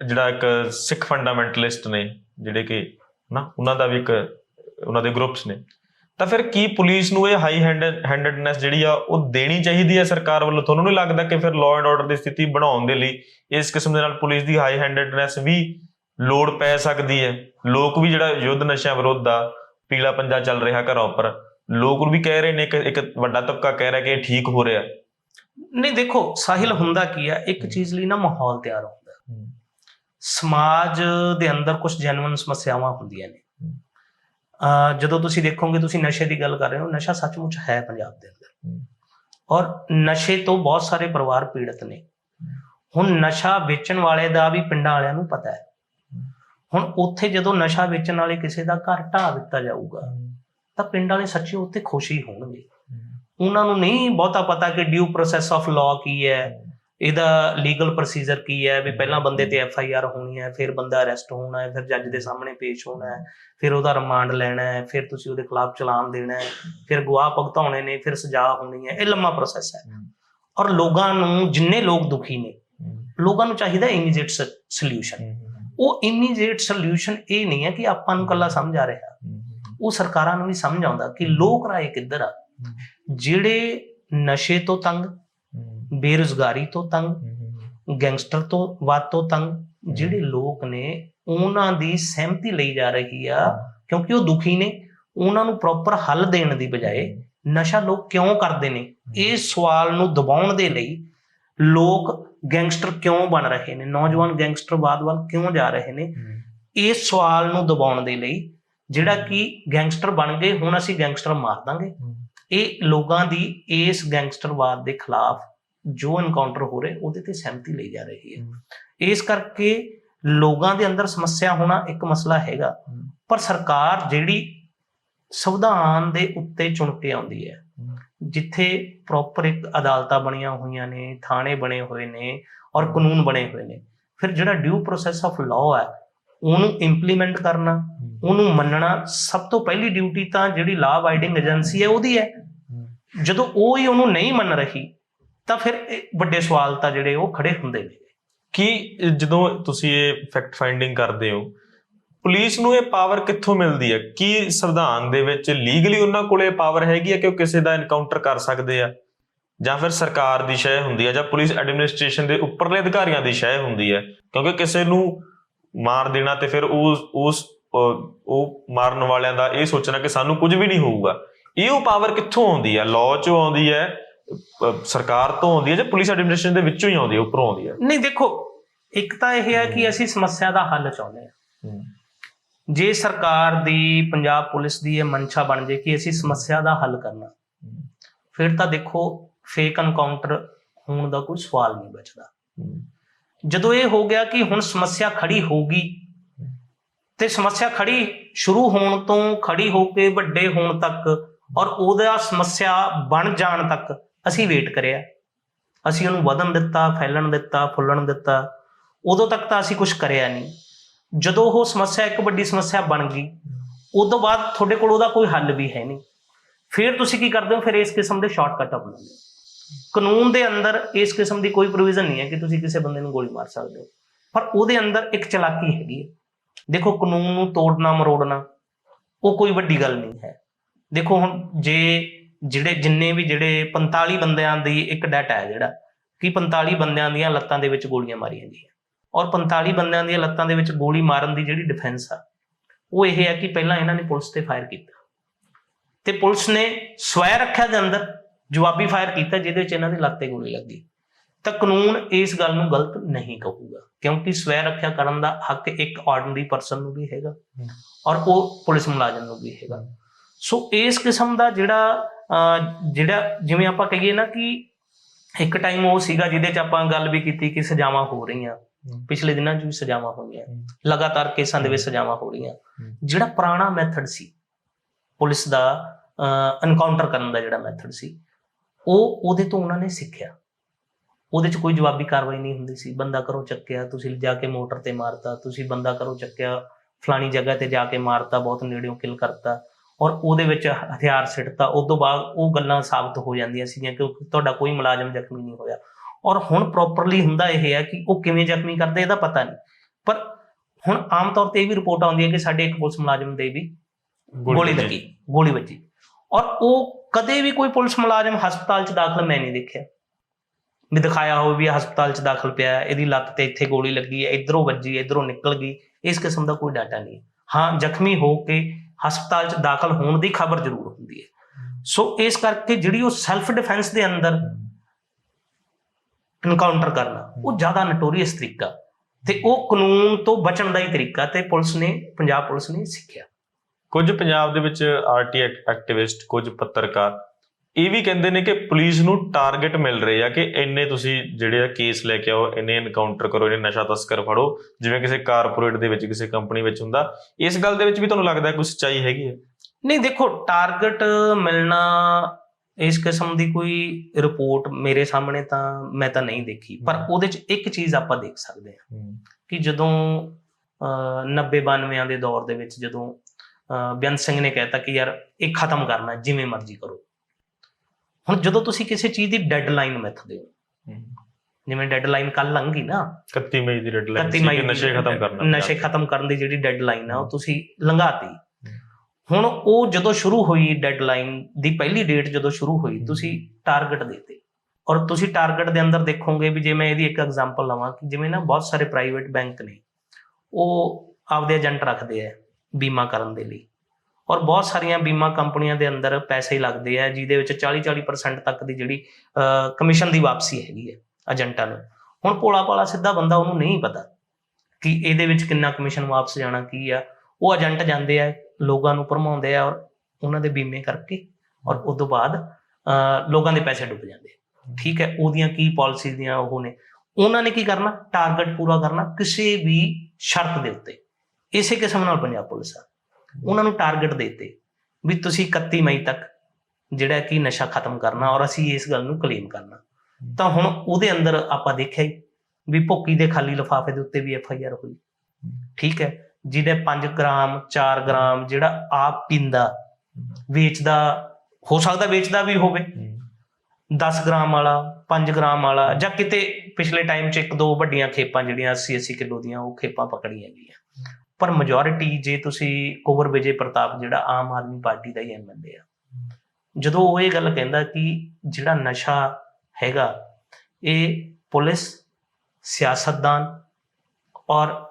ਜਿਹੜਾ ਇੱਕ ਸਿੱਖ ਫੰਡਾਮੈਂਟਲਿਸਟ ਨੇ, ਜਿਹੜੇ ਕਿ ਨਾ, ਉਹਨਾਂ ਦਾ ਵੀ ਇੱਕ ਉਹਨਾਂ ਦੇ ਗਰੁੱਪਸ ਨੇ। ਤਾਂ ਫਿਰ ਕੀ ਪੁਲਿਸ ਨੂੰ ਇਹ ਹਾਈ ਹੈਂਡਡਨੈਸ ਜਿਹੜੀ ਆ ਉਹ ਦੇਣੀ ਚਾਹੀਦੀ ਹੈ ਸਰਕਾਰ ਵੱਲੋਂ? ਤੁਹਾਨੂੰ ਨਹੀਂ ਲੱਗਦਾ ਕਿ ਫਿਰ ਲਾਅ ਐਂਡ ਆਰਡਰ ਦੀ ਸਥਿਤੀ ਬਣਾਉਣ ਦੇ ਲਈ ਇਸ ਕਿਸਮ ਦੇ ਨਾਲ ਪੁਲਿਸ ਦੀ ਹਾਈ ਹੈਂਡਡਨੈਸ ਵੀ ਲੋੜ ਪੈ ਸਕਦੀ ਹੈ? ਲੋਕ ਵੀ ਜਿਹੜਾ ਯੁੱਧ ਨਸ਼ਿਆਂ ਵਿਰੁੱਧ ਦਾ ਪੀਲਾ ਪੰਜਾ ਚੱਲ ਰਿਹਾ ਘਰਾਂ ਉੱਪਰ ਲੋਕ ਵੀ ਕਹਿ ਰਹੇ ਨੇ ਕਿ ਇੱਕ ਵੱਡਾ ਤਬਕਾ ਕਹਿ ਰਿਹਾ ਕਿ ਇਹ ਠੀਕ ਹੋ ਰਿਹਾ। ਨਹੀਂ ਦੇਖੋ ਸਾਹਿਲ ਹੁੰਦਾ ਕੀ ਆ? ਇੱਕ ਚੀਜ਼ ਲਈ ਨਾ ਮਾਹੌਲ ਤਿਆਰ ਹੁੰਦਾ। ਸਮਾਜ ਦੇ ਅੰਦਰ ਕੁਝ ਜੈਨੂਇਨ ਸਮੱਸਿਆਵਾਂ ਹੁੰਦੀਆਂ ਨੇ। ਜਦੋਂ ਤੁਸੀਂ ਦੇਖੋਗੇ ਤੁਸੀਂ ਨਸ਼ੇ ਦੀ ਗੱਲ ਕਰ ਰਹੇ ਹੋ ਨਸ਼ਾ ਸੱਚਮੁੱਚ ਹੈ ਪੰਜਾਬ ਦੇ ਅੰਦਰ। ਔਰ ਨਸ਼ੇ ਤੋਂ ਬਹੁਤ ਸਾਰੇ ਪਰਿਵਾਰ ਪੀੜਤ ਨੇ। ਹੁਣ ਨਸ਼ਾ ਵੇਚਣ ਵਾਲੇ ਦਾ ਵੀ ਪਿੰਡਾਂ ਵਾਲਿਆਂ ਨੂੰ ਪਤਾ ਹੈ। ਹੁਣ ਉੱਥੇ ਜਦੋਂ ਨਸ਼ਾ ਵੇਚਣ ਵਾਲੇ ਕਿਸੇ ਦਾ ਘਰ ਢਾਹ ਦਿੱਤਾ ਜਾਊਗਾ ਤਾਂ ਪਿੰਡ ਵਾਲੇ ਸੱਚੇ ਉੱਤੇ ਖੁਸ਼ ਹੀ ਹੋਣਗੇ। ਉਹਨਾਂ ਨੂੰ ਨਹੀਂ ਬਹੁਤਾ ਪਤਾ ਕਿ ਡਿਊ ਪ੍ਰੋਸੈਸ ਆਫ ਲਾਅ ਕੀ ਹੈ ਇਹਦਾ ਲੀਗਲ ਪ੍ਰੋਸੀਜਰ ਕੀ ਹੈ? ਵੀ ਪਹਿਲਾਂ ਬੰਦੇ ਤੇ ਐਫ ਆਈ ਆਰ ਹੋਣੀ ਹੈ ਫਿਰ ਬੰਦਾ ਅਰੈਸਟ ਹੋਣਾ ਹੈ ਫਿਰ ਜੱਜ ਦੇ ਸਾਹਮਣੇ ਪੇਸ਼ ਹੋਣਾ ਹੈ ਫਿਰ ਉਹਦਾ ਰਿਮਾਂਡ ਲੈਣਾ ਹੈ ਫਿਰ ਤੁਸੀਂ ਉਹਦੇ ਖਿਲਾਫ ਚਲਾਨ ਦੇਣਾ ਹੈ ਫਿਰ ਗਵਾਹ ਭੁਗਤਾਉਣੇ ਨੇ ਫਿਰ ਸਜ਼ਾ ਹੋਣੀ ਹੈ ਇਹ ਲੰਮਾ ਪ੍ਰੋਸੈਸ ਹੈ। ਔਰ ਲੋਕਾਂ ਨੂੰ ਜਿੰਨੇ ਲੋਕ ਦੁਖੀ ਨੇ ਲੋਕਾਂ ਨੂੰ ਚਾਹੀਦਾ ਇਮੀਡੀਏਟ ਸੋਲੂਸ਼ਨ ਉਹ ਇਮੀਡੀਏਟ ਸੋਲੂਸ਼ਨ ਇਹ ਨਹੀਂ ਹੈ ਕਿ ਆਪਾਂ ਨੂੰ ਕੱਲਾ ਸਮਝ ਆ ਰਿਹਾ। ਉਹ ਸਰਕਾਰਾਂ ਨੂੰ ਵੀ ਸਮਝ ਆਉਂਦਾ ਕਿ ਲੋਕ ਰਾਏ ਕਿੱਧਰ ਆ? ਜਿਹੜੇ ਨਸ਼ੇ ਤੋਂ ਤੰਗ ਬੇਰੁਜ਼ਗਾਰੀ ਤੋਂ ਤੰਗ ਗੈਂਗਸਟਰ ਤੋਂ ਵੱਧ ਤੋਂ ਤੰਗ ਜਿਹੜੇ ਲੋਕ ਨੇ ਉਹਨਾਂ ਦੀ ਸਹਿਮਤੀ ਲਈ ਜਾ ਰਹੀ ਆ ਕਿਉਂਕਿ ਉਹ ਦੁਖੀ ਨੇ ਉਹਨਾਂ ਨੂੰ ਪ੍ਰੋਪਰ ਹੱਲ ਦੇਣ ਦੀ ਬਜਾਏ ਨਸ਼ਾ ਲੋਕ ਕਿਉਂ ਕਰਦੇ ਨੇ? ਇਸ ਸਵਾਲ ਨੂੰ ਦਬਾਉਣ ਦੇ ਲਈ ਲੋਕ ਗੈਂਗਸਟਰ ਕਿਉਂ ਬਣ ਰਹੇ ਨੇ? ਨੌਜਵਾਨ ਗੈਂਗਸਟਰਵਾਦ ਵੱਲ ਕਿਉਂ ਜਾ ਰਹੇ ਨੇ? ਇਸ ਸਵਾਲ ਨੂੰ ਦਬਾਉਣ ਦੇ ਲਈ ਜਿਹੜਾ ਕਿ ਗੈਂਗਸਟਰ ਬਣ ਗਏ ਹੁਣ ਅਸੀਂ ਗੈਂਗਸਟਰ ਮਾਰ ਦਾਂਗੇ। ਇਹ ਲੋਕਾਂ ਦੀ ਇਸ ਗੈਂਗਸਟਰਵਾਦ ਦੇ ਖਿਲਾਫ ਜੋ ਐਨਕਾਊਂਟਰ ਹੋ ਰਿਹਾ ਉਹਦੇ ਤੇ ਸਹਿਮਤੀ ਲਈ ਜਾ ਰਹੀ ਹੈ। ਇਸ ਕਰਕੇ ਲੋਕਾਂ ਦੇ ਅੰਦਰ ਸਮੱਸਿਆ ਹੋਣਾ ਇੱਕ ਮਸਲਾ ਹੈਗਾ। ਪਰ ਸਰਕਾਰ ਜਿਹੜੀ ਸੰਵਿਧਾਨ ਦੇ ਉੱਤੇ ਚੁਣ ਕੇ ਆਉਂਦੀ ਹੈ ਜਿੱਥੇ ਪ੍ਰੋਪਰ ਇੱਕ ਅਦਾਲਤਾਂ ਬਣੀਆਂ ਹੋਈਆਂ ਨੇ ਥਾਣੇ ਬਣੇ ਹੋਏ ਨੇ ਔਰ ਕਾਨੂੰਨ ਬਣੇ ਹੋਏ ਨੇ ਫਿਰ ਜਿਹੜਾ ਡਿਊ ਪ੍ਰੋਸੈਸ ਆਫ ਲਾਅ ਹੈ ਉਹਨੂੰ ਇੰਪਲੀਮੈਂਟ ਕਰਨਾ ਉਹਨੂੰ ਮੰਨਣਾ ਸਭ ਤੋਂ ਪਹਿਲੀ ਡਿਊਟੀ ਤਾਂ ਜਿਹੜੀ ਲਾ ਅਬਾਈਡਿੰਗ ਏਜੰਸੀ ਹੈ ਉਹਦੀ ਹੈ। ਜਦੋਂ ਉਹ ਹੀ ਉਹਨੂੰ ਨਹੀਂ ਮੰਨ ਰਹੀ ਤਾਂ ਫਿਰ ਇਹ ਵੱਡੇ ਸਵਾਲ ਤਾਂ ਜਿਹੜੇ ਉਹ ਖੜੇ ਹੁੰਦੇ ਨੇ। ਕੀ ਜਦੋਂ ਤੁਸੀਂ ਇਹ ਫੈਕਟ ਫਾਈਂਡਿੰਗ ਕਰਦੇ ਹੋ, ਪੁਲਿਸ ਨੂੰ ਇਹ ਪਾਵਰ ਕਿੱਥੋਂ ਮਿਲਦੀ ਹੈ? ਕੀ ਸੰਵਿਧਾਨ ਦੇ ਵਿੱਚ ਲੀਗਲੀ ਉਹਨਾਂ ਕੋਲੇ ਪਾਵਰ ਹੈਗੀ ਹੈ ਕਿ ਉਹ ਕਿਸੇ ਦਾ ਐਨਕਾਊਂਟਰ ਕਰ ਸਕਦੇ ਆ? ਜਾਂ ਫਿਰ ਸਰਕਾਰ ਦੀ ਸ਼ੈ ਹੁੰਦੀ ਹੈ ਜਾਂ ਪੁਲਿਸ ਐਡਮਿਨਿਸਟ੍ਰੇਸ਼ਨ ਦੇ ਉੱਪਰਲੇ ਅਧਿਕਾਰੀਆਂ ਦੀ ਸ਼ੈ ਹੁੰਦੀ ਹੈ? ਕਿਉਂਕਿ ਕਿਸੇ ਨੂੰ ਮਾਰ ਦੇਣਾ ਤੇ ਫਿਰ ਉਸ ਉਸ ਉਹ ਮਾਰਨ ਵਾਲਿਆਂ ਦਾ ਇਹ ਸੋਚਣਾ ਕਿ ਸਾਨੂੰ ਕੁਝ ਵੀ ਨਹੀਂ ਹੋਊਗਾ। ਇਹ ਉਹ ਪਾਵਰ ਕਿੱਥੋਂ ਆਉਂਦੀ ਹੈ? ਲਾਅ ਚੋਂ ਆਉਂਦੀ ਹੈ ਸਰਕਾਰ ਤੋਂ ਆਉਂਦੀ ਹੈ ਜਾਂ ਪੁਲਿਸ ਐਡਮਿਨਿਸਟ੍ਰੇਸ਼ਨ ਦੇ ਵਿੱਚੋਂ ਹੀ ਆਉਂਦੀ ਹੈ ਉੱਪਰੋਂ ਆਉਂਦੀ ਹੈ? ਨਹੀਂ ਦੇਖੋ ਇੱਕ ਤਾਂ ਇਹ ਹੈ ਕਿ ਅਸੀਂ ਸਮੱਸਿਆ ਦਾ ਹੱਲ ਚਾਹੁੰਦੇ ਹਾਂ। ਜੇ ਸਰਕਾਰ ਦੀ ਪੰਜਾਬ ਪੁਲਿਸ ਦੀ ਇਹ ਮਨਸ਼ਾ ਬਣ ਜੇ ਕਿ ਅਸੀਂ ਸਮੱਸਿਆ ਦਾ ਹੱਲ ਕਰਨਾ ਫਿਰ ਤਾਂ ਦੇਖੋ ਫੇਕ ਐਨਕਾਊਂਟਰ ਹੋਣ ਦਾ ਕੋਈ ਸਵਾਲ ਨਹੀਂ ਬਚਦਾ। ਜਦੋਂ ਇਹ ਹੋ ਗਿਆ ਕਿ ਹੁਣ ਸਮੱਸਿਆ ਖੜੀ ਹੋਗੀ ਤੇ ਸਮੱਸਿਆ ਖੜੀ ਸ਼ੁਰੂ ਹੋਣ ਤੋਂ ਖੜੀ ਹੋ ਕੇ ਵੱਡੇ ਹੋਣ ਤੱਕ ਔਰ ਉਹਦਾ ਸਮੱਸਿਆ ਬਣ ਜਾਣ ਤੱਕ ਅਸੀਂ ਵੇਟ ਕਰਿਆ। ਅਸੀਂ ਉਹਨੂੰ ਵਧਣ ਦਿੱਤਾ, ਫੈਲਣ ਦਿੱਤਾ, ਫੁੱਲਣ ਦਿੱਤਾ। ਉਦੋਂ ਤੱਕ ਤਾਂ ਅਸੀਂ ਕੁਝ ਕਰਿਆ ਨਹੀਂ। ਜਦੋਂ ਉਹ ਸਮੱਸਿਆ, ਇੱਕ ਵੱਡੀ ਸਮੱਸਿਆ ਬਣ ਗਈ, ਉਦੋਂ ਬਾਅਦ ਤੁਹਾਡੇ ਕੋਲ ਉਹਦਾ ਕੋਈ ਹੱਲ ਵੀ ਹੈ ਨਹੀਂ। ਫਿਰ ਤੁਸੀਂ ਕੀ ਕਰਦੇ ਹੋ? ਫਿਰ ਇਸ ਕਿਸਮ ਦੇ ਸ਼ਾਰਟਕਟ ਅਪਣਾਉਂਦੇ ਹੋ। ਕਾਨੂੰਨ ਦੇ ਅੰਦਰ ਇਸ ਕਿਸਮ ਦੀ ਕੋਈ ਪ੍ਰੋਵੀਜ਼ਨ ਨਹੀਂ ਹੈ ਕਿ ਤੁਸੀਂ ਕਿਸੇ ਬੰਦੇ ਨੂੰ ਗੋਲੀ ਮਾਰ ਸਕਦੇ ਹੋ। ਪਰ ਉਹਦੇ ਅੰਦਰ ਇੱਕ ਚਲਾਕੀ ਹੈਗੀ ਹੈ। ਦੇਖੋ, ਕਾਨੂੰਨ ਨੂੰ ਤੋੜਨਾ, ਮਰੋੜਨਾ, ਉਹ ਕੋਈ ਵੱਡੀ ਗੱਲ ਨਹੀਂ ਹੈ। ਦੇਖੋ, ਹੁਣ ਜੇ ਜਿਹੜੇ ਜਿੰਨੇ ਵੀ ਜਿਹੜੇ 45 ਬੰਦਿਆਂ ਦੀ ਇੱਕ ਡਾਟਾ ਹੈ ਜਿਹੜਾ ਕਿ 45 ਬੰਦਿਆਂ ਦੀਆਂ ਲੱਤਾਂ ਦੇ ਵਿੱਚ ਗੋਲੀਆਂ ਮਾਰੀਆਂ ਗਈਆਂ। ਔਰ 45 ਬੰਦਿਆਂ ਦੀਆਂ ਲੱਤਾਂ ਦੇ ਵਿੱਚ ਗੋਲੀ ਮਾਰਨ ਦੀ ਜਿਹੜੀ ਡਿਫੈਂਸ ਆ ਉਹ ਇਹ ਹੈ ਕਿ ਪਹਿਲਾਂ ਇਹਨਾਂ ਨੇ ਪੁਲਿਸ ਤੇ ਫਾਇਰ ਕੀਤਾ। ਤੇ ਪੁਲਿਸ ਨੇ ਸਵੈ ਰੱਖਿਆ ਦੇ ਅੰਦਰ ਜਵਾਬੀ ਫਾਇਰ ਕੀਤਾ ਜਿਹਦੇ ਵਿੱਚ ਇਹਨਾਂ ਦੀ ਲੱਤ ਤੇ ਗੋਲੀ ਲੱਗੀ। ਤਾਂ ਕਾਨੂੰਨ ਇਸ ਗੱਲ ਨੂੰ ਗਲਤ ਨਹੀਂ ਕਹੂਗਾ ਕਿਉਂਕਿ ਸਵੈ ਰੱਖਿਆ ਕਰਨ ਦਾ ਹੱਕ ਇੱਕ ਆਰਡੀਨਰੀ ਪਰਸਨ ਨੂੰ ਵੀ ਹੈਗਾ ਔਰ ਉਹ ਪੁਲਿਸ ਮੁਲਾਜ਼ਮ ਨੂੰ ਵੀ ਹੈਗਾ। ਸੋ ਇਸ ਕਿਸਮ ਦਾ ਜਿਹੜਾ ਜਿਹੜਾ ਜਿਵੇਂ ਆਪਾਂ ਕਹੀਏ ਨਾ ਕਿ ਇੱਕ ਟਾਈਮ ਉਹ ਸੀਗਾ ਜਿਹਦੇ ਚ ਆਪਾਂ ਗੱਲ ਵੀ ਕੀਤੀ ਕਿ ਸਜ਼ਾਵਾਂ ਹੋ ਰਹੀਆਂ। ਪਿਛਲੇ ਦਿਨਾਂ 'ਚ ਵੀ ਸਜ਼ਾਵਾਂ ਹੋਈਆਂ। ਲਗਾਤਾਰ ਕੇਸਾਂ ਦੇ ਵਿੱਚ ਸਜ਼ਾਵਾਂ ਹੋ ਰਹੀਆਂ। ਜਿਹੜਾ ਪੁਰਾਣਾ ਮੈਥਡ ਸੀ ਪੁਲਿਸ ਦਾ ਐਨਕਾਊਂਟਰ ਕਰਨ ਦਾ ਜਿਹੜਾ ਮੈਥਡ ਸੀ ਉਹ ਉਹਦੇ ਤੋਂ ਉਹਨਾਂ ਨੇ ਸਿੱਖਿਆ। ਉਹਦੇ 'ਚ ਕੋਈ ਜਵਾਬੀ ਕਾਰਵਾਈ ਨਹੀਂ ਹੁੰਦੀ ਸੀ। ਬੰਦਾ ਕਰੋ ਚੱਕਿਆ ਤੁਸੀਂ ਜਾ ਕੇ ਮੋਟਰ ਤੇ ਮਾਰਤਾ ਤੁਸੀਂ ਬੰਦਾ ਕਰੋ ਚੱਕਿਆ ਫਲਾਣੀ ਜਗ੍ਹਾ ਤੇ ਜਾ ਕੇ ਮਾਰਤਾ ਬਹੁਤ ਨੇੜਿਓਂ ਕਿਲ ਕਰਤਾ। ਔਰ ਉਹਦੇ ਵਿੱਚ ਹਥਿਆਰ ਸਿੱਟਤਾ ਉਸ ਤੋਂ ਬਾਅਦ ਉਹ ਗੱਲਾਂ ਸਾਬਤ ਹੋ ਜਾਂਦੀਆਂ ਸੀਗੀਆਂ ਕਿ ਤੁਹਾਡਾ ਕੋਈ ਮੁਲਾਜ਼ਮ ਜ਼ਖਮੀ ਨਹੀਂ ਹੋਇਆ। ਔਰ ਹੁਣ ਪ੍ਰੋਪਰਲੀ ਹੁੰਦਾ ਇਹ ਹੈ ਕਿ ਉਹ ਕਿਵੇਂ ਜ਼ਖਮੀ ਕਰਦੇ ਇਹਦਾ ਪਤਾ ਨਹੀਂ। ਪਰ ਹੁਣ ਆਮ ਤੌਰ ਤੇ ਇਹ ਵੀ ਰਿਪੋਰਟ ਆਉਂਦੀ ਹੈ ਕਿ ਸਾਡੇ ਇੱਕ ਪੁਲਿਸ ਮੁਲਾਜ਼ਮ ਦੇ ਵੀ ਗੋਲੀ ਲੱਗੀ ਗੋਲੀ ਵੱਜੀ। ਔਰ ਉਹ ਕਦੇ ਵੀ ਕੋਈ ਪੁਲਿਸ ਮੁਲਾਜ਼ਮ ਹਸਪਤਾਲ 'ਚ ਦਾਖਲ ਮੈਂ ਨਹੀਂ ਦੇਖਿਆ। ਵੀ ਦਿਖਾਇਆ ਹੋਵੇ ਵੀ ਹਸਪਤਾਲ 'ਚ ਦਾਖਲ ਪਿਆ ਇਹਦੀ ਲੱਤ ਤੇ ਇੱਥੇ ਗੋਲੀ ਲੱਗੀ ਹੈ ਇਧਰੋਂ ਵੱਜੀ ਇਧਰੋਂ ਨਿਕਲ ਗਈ ਇਸ ਕਿਸਮ ਦਾ ਕੋਈ ਡਾਟਾ ਨਹੀਂ। ਹਾਂ ਜ਼ਖਮੀ ਹੋ ਕੇ ਹਸਪਤਾਲ 'ਚ ਦਾਖਲ ਹੋਣ ਦੀ ਖਬਰ ਜ਼ਰੂਰ ਹੁੰਦੀ ਹੈ। ਸੋ ਇਸ ਕਰਕੇ ਜਿਹੜੀ ਉਹ ਸੈਲਫ ਡਿਫੈਂਸ ਦੇ ਅੰਦਰ ਇਨਕਾਊਂਟਰ ਕਰਨਾ, ਉਹ ਜ਼ਿਆਦਾ ਨਟੋਰੀਅਸ ਤਰੀਕਾ। ਤੇ ਉਹ ਕਾਨੂੰਨ ਤੋਂ ਬਚਣ ਦਾ ਹੀ ਤਰੀਕਾ ਤੇ ਪੁਲਿਸ ਨੇ, ਪੰਜਾਬ ਪੁਲਿਸ ਨੇ ਸਿੱਖਿਆ। ਕੁਝ ਪੰਜਾਬ ਦੇ ਵਿੱਚ ਆਰਟੀ ਐਕਟਿਵਿਸਟ, ਕੁਝ ਪੱਤਰਕਾਰ ਇਹ ਵੀ ਕਹਿੰਦੇ ਨੇ ਕਿ ਪੁਲਿਸ ਨੂੰ ਟਾਰਗੇਟ ਮਿਲ ਰਹੇ ਆ ਕਿ ਇੰਨੇ ਤੁਸੀਂ ਜਿਹੜੇ ਆ ਕੇਸ ਲੈ ਕੇ ਆਓ ਇੰਨੇ ਐਨਕਾਊਂਟਰ ਕਰੋ ਇੰਨੇ ਨਸ਼ਾ ਤਸਕਰ ਫੜੋ ਜਿਵੇਂ ਕਿਸੇ ਕਾਰਪੋਰੇਟ ਦੇ ਵਿੱਚ ਕਿਸੇ ਕੰਪਨੀ ਵਿੱਚ ਹੁੰਦਾ। ਇਸ ਗੱਲ ਦੇ ਵਿੱਚ ਵੀ ਤੁਹਾਨੂੰ ਲੱਗਦਾ ਕੋਈ ਸੱਚਾਈ ਹੈਗੀ ਹੈ? ਨਹੀਂ ਦੇਖੋ ਟਾਰਗੇਟ ਮਿਲਣਾ ਇਸ ਕਿਸਮ ਦੀ ਕੋਈ ਰਿਪੋਰਟ ਮੇਰੇ ਸਾਹਮਣੇ ਤਾਂ ਮੈਂ ਤਾਂ ਨਹੀਂ ਦੇਖੀ। ਪਰ ਉਹਦੇ ਚ ਇੱਕ ਚੀਜ਼ ਆਪਾਂ ਦੇਖ ਸਕਦੇ ਹਾਂ ਕਿ ਜਦੋਂ 90 92 ਦੇ ਦੌਰ ਦੇ ਵਿੱਚ ਜਦੋਂ ਬੇਅੰਤ ਸਿੰਘ ਨੇ ਕਹਿਤਾ ਕਿ ਯਾਰ ਇਹ ਖਤਮ ਕਰਨਾ ਜਿਵੇਂ ਮਰਜ਼ੀ ਕਰੋ। ਹੁਣ ਜਦੋਂ ਤੁਸੀਂ ਕਿਸੇ ਚੀਜ਼ ਦੀ ਡੈਡਲਾਈਨ ਮਿੱਥਦੇ ਹੋ। ਜਿਵੇਂ ਡੈਡਲਾਈਨ ਕੱਲ ਲੰਘ ਗਈ ਨਾ 31 ਮਈ ਦੀ ਡੈਡਲਾਈਨ 31 ਸੀ ਕਿ ਨਸ਼ੇ ਖਤਮ ਕਰਨਾ ਨਸ਼ੇ ਖਤਮ ਕਰਨ ਦੀ ਜਿਹੜੀ ਡੈਡਲਾਈਨ ਆ ਉਹ ਤੁਸੀਂ ਲੰਘਾਤੀ। ਹੁਣ ਉਹ ਜਦੋਂ ਸ਼ੁਰੂ ਹੋਈ ਡੈਡਲਾਈਨ ਦੀ ਪਹਿਲੀ ਡੇਟ ਜਦੋਂ ਸ਼ੁਰੂ ਹੋਈ ਤੁਸੀਂ ਟਾਰਗੇਟ ਦੇਤੇ। ਔਰ ਤੁਸੀਂ ਟਾਰਗੇਟ ਦੇ ਅੰਦਰ ਦੇਖੋਗੇ ਵੀ ਜੇ ਮੈਂ ਇਹਦੀ ਇੱਕ ਐਗਜ਼ਾਮਪਲ ਲਵਾਂ ਕਿ ਜਿਵੇਂ ਨਾ ਬਹੁਤ ਸਾਰੇ ਪ੍ਰਾਈਵੇਟ ਬੈਂਕ ਨੇ ਉਹ ਆਪਦੇ ਏਜੰਟ ਰੱਖਦੇ ਆ ਬੀਮਾ ਕਰਨ ਦੇ ਲਈ। ਔਰ ਬਹੁਤ ਸਾਰੀਆਂ ਬੀਮਾ ਕੰਪਨੀਆਂ ਦੇ ਅੰਦਰ ਪੈਸੇ ਲੱਗਦੇ ਆ, ਜਿਹਦੇ ਵਿੱਚ 40-40% ਤੱਕ ਦੀ ਜਿਹੜੀ ਕਮਿਸ਼ਨ ਦੀ ਵਾਪਸੀ ਹੈਗੀ ਹੈ ਏਜੰਟਾਂ ਨੂੰ। ਹੁਣ ਭੋਲਾ ਭਾਲਾ ਸਿੱਧਾ ਬੰਦਾ ਉਹਨੂੰ ਨਹੀਂ ਪਤਾ ਕਿ ਇਹਦੇ ਵਿੱਚ ਕਿੰਨਾ ਕਮਿਸ਼ਨ ਵਾਪਸ ਜਾਣਾ ਕੀ ਆ। ਉਹ ਏਜੰਟ ਜਾਂਦੇ ਆ, ਲੋਕਾਂ ਨੂੰ ਭਰਮਾਉਂਦੇ ਆ ਔਰ ਉਹਨਾਂ ਦੇ ਬੀਮੇ ਕਰਕੇ ਔਰ ਉਸ ਤੋਂ ਬਾਅਦ ਲੋਕਾਂ ਦੇ ਪੈਸੇ ਡੁੱਬ ਜਾਂਦੇ ਠੀਕ ਹੈ, ਉਹਦੀਆਂ ਕੀ ਪਾਲਿਸੀ ਦੀਆਂ ਉਹ ਨੇ। ਉਹਨਾਂ ਨੇ ਕੀ ਕਰਨਾ? ਟਾਰਗੇਟ ਪੂਰਾ ਕਰਨਾ ਕਿਸੇ ਵੀ ਸ਼ਰਤ ਦੇ ਉੱਤੇ। ਇਸੇ ਕਿਸਮ ਨਾਲ ਪੰਜਾਬ ਪੁਲਿਸ ਆ। ਉਹਨਾਂ ਨੂੰ ਟਾਰਗੇਟ ਦਿੱਤੇ ਵੀ ਤੁਸੀਂ 31 ਮਈ ਤੱਕ ਜਿਹੜਾ ਕਿ ਨਸ਼ਾ ਖਤਮ ਕਰਨਾ ਔਰ ਅਸੀਂ ਇਸ ਗੱਲ ਨੂੰ ਕਲੇਮ ਕਰਨਾ। ਤਾਂ ਹੁਣ ਉਹਦੇ ਅੰਦਰ ਆਪਾਂ ਦੇਖਿਆ ਹੀ ਵੀ ਭੁੱਕੀ ਦੇ ਖਾਲੀ ਲਿਫਾਫੇ ਦੇ ਉੱਤੇ ਵੀ ਐਫ ਆਈ ਆਰ ਹੋਈ। ਠੀਕ ਹੈ? ਜਿਹਦੇ 5 ਗ੍ਰਾਮ 4 ਗ੍ਰਾਮ ਜਿਹੜਾ ਆਪ ਪੀਂਦਾ ਵੇਚਦਾ ਹੋ ਸਕਦਾ ਵੇਚਦਾ ਵੀ ਹੋਵੇ। 10 ਗ੍ਰਾਮ ਵਾਲਾ 5 ਗ੍ਰਾਮ ਵਾਲਾ ਜਾਂ ਕਿਤੇ ਪਿਛਲੇ ਟਾਈਮ 'ਚ ਇੱਕ ਦੋ ਵੱਡੀਆਂ ਖੇਪਾਂ ਜਿਹੜੀਆਂ 80 80 ਕਿਲੋ ਦੀਆਂ ਉਹ ਖੇਪਾਂ ਪਕੜੀਆਂ ਗਈਆਂ। ਪਰ ਮੈਜੋਰਿਟੀ ਜੇ ਤੁਸੀਂ ਕੁਵਰ ਵਿਜੇ ਪ੍ਰਤਾਪ ਜਿਹੜਾ ਆਮ ਆਦਮੀ ਪਾਰਟੀ ਦਾ ਹੀ ਐਮਐਲਏ ਆ। ਜਦੋਂ ਉਹ ਇਹ ਗੱਲ ਕਹਿੰਦਾ ਕਿ ਜਿਹੜਾ ਨਸ਼ਾ ਹੈਗਾ ਇਹ ਪੁਲਿਸ ਸਿਆਸਤਦਾਨ ਔਰ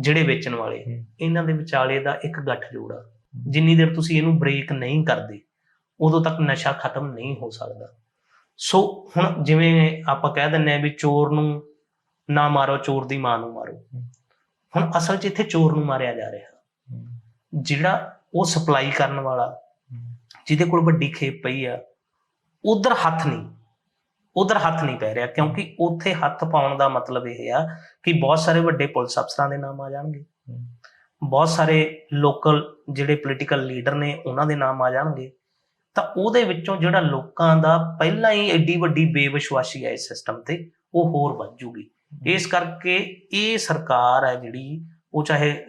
ਜਿਹੜੇ ਵੇਚਣ ਵਾਲੇ। ਇਹਨਾਂ ਦੇ ਵਿਚਾਲੇ ਦਾ ਇੱਕ ਗੱਠਜੋੜ ਆ। ਜਿੰਨੀ ਦੇਰ ਤੁਸੀਂ ਇਹਨੂੰ ਬ੍ਰੇਕ ਨਹੀਂ ਕਰਦੇ ਉਦੋਂ ਤੱਕ ਨਸ਼ਾ ਖਤਮ ਨਹੀਂ ਹੋ ਸਕਦਾ। ਸੋ ਹੁਣ ਜਿਵੇਂ ਆਪਾਂ ਕਹਿ ਦਿੰਨੇ ਆ ਵੀ ਚੋਰ ਨੂੰ ਨਾ ਮਾਰੋ ਚੋਰ ਦੀ ਮਾਂ ਨੂੰ ਮਾਰੋ। ਹੁਣ ਅਸਲ 'ਚ ਇੱਥੇ ਚੋਰ ਨੂੰ ਮਾਰਿਆ ਜਾ ਰਿਹਾ। ਜਿਹੜਾ ਉਹ ਸਪਲਾਈ ਕਰਨ ਵਾਲਾ ਜਿਹਦੇ ਕੋਲ ਵੱਡੀ ਖੇਪ ਪਈ ਆ ਉਧਰ ਹੱਥ ਨਹੀਂ ਉਧਰ ਹੱਥ ਨਹੀਂ ਪੈ ਰਿਹਾ ਕਿਉਂਕਿ ਉੱਥੇ ਹੱਥ ਪਾਉਣ ਦਾ ਮਤਲਬ ਇਹ ਆ ਕਿ ਬਹੁਤ ਸਾਰੇ ਵੱਡੇ ਪੁਲਿਸ ਅਫਸਰਾਂ ਦੇ ਨਾਮ ਆ ਜਾਣਗੇ। ਬਹੁਤ ਸਾਰੇ ਲੋਕਲ ਜਿਹੜੇ ਪੋਲੀਟੀਕਲ ਲੀਡਰ ਨੇ ਉਹਨਾਂ ਦੇ ਨਾਮ ਆ ਜਾਣਗੇ। ਤਾਂ ਉਹਦੇ ਵਿੱਚੋਂ ਜਿਹੜਾ ਲੋਕਾਂ ਦਾ ਪਹਿਲਾਂ ਹੀ ਐਡੀ ਵੱਡੀ ਬੇਵਿਸ਼ਵਾਸੀ ਹੈ ਇਸ ਸਿਸਟਮ ਤੇ ਉਹ ਹੋਰ ਵੱਧ ਜੂਗੀ। ਇਸ ਕਰਕੇ ਇਹ ਸਰਕਾਰ ਹੈ ਜਿਹੜੀ, ਉਹ ਚਾਹੇ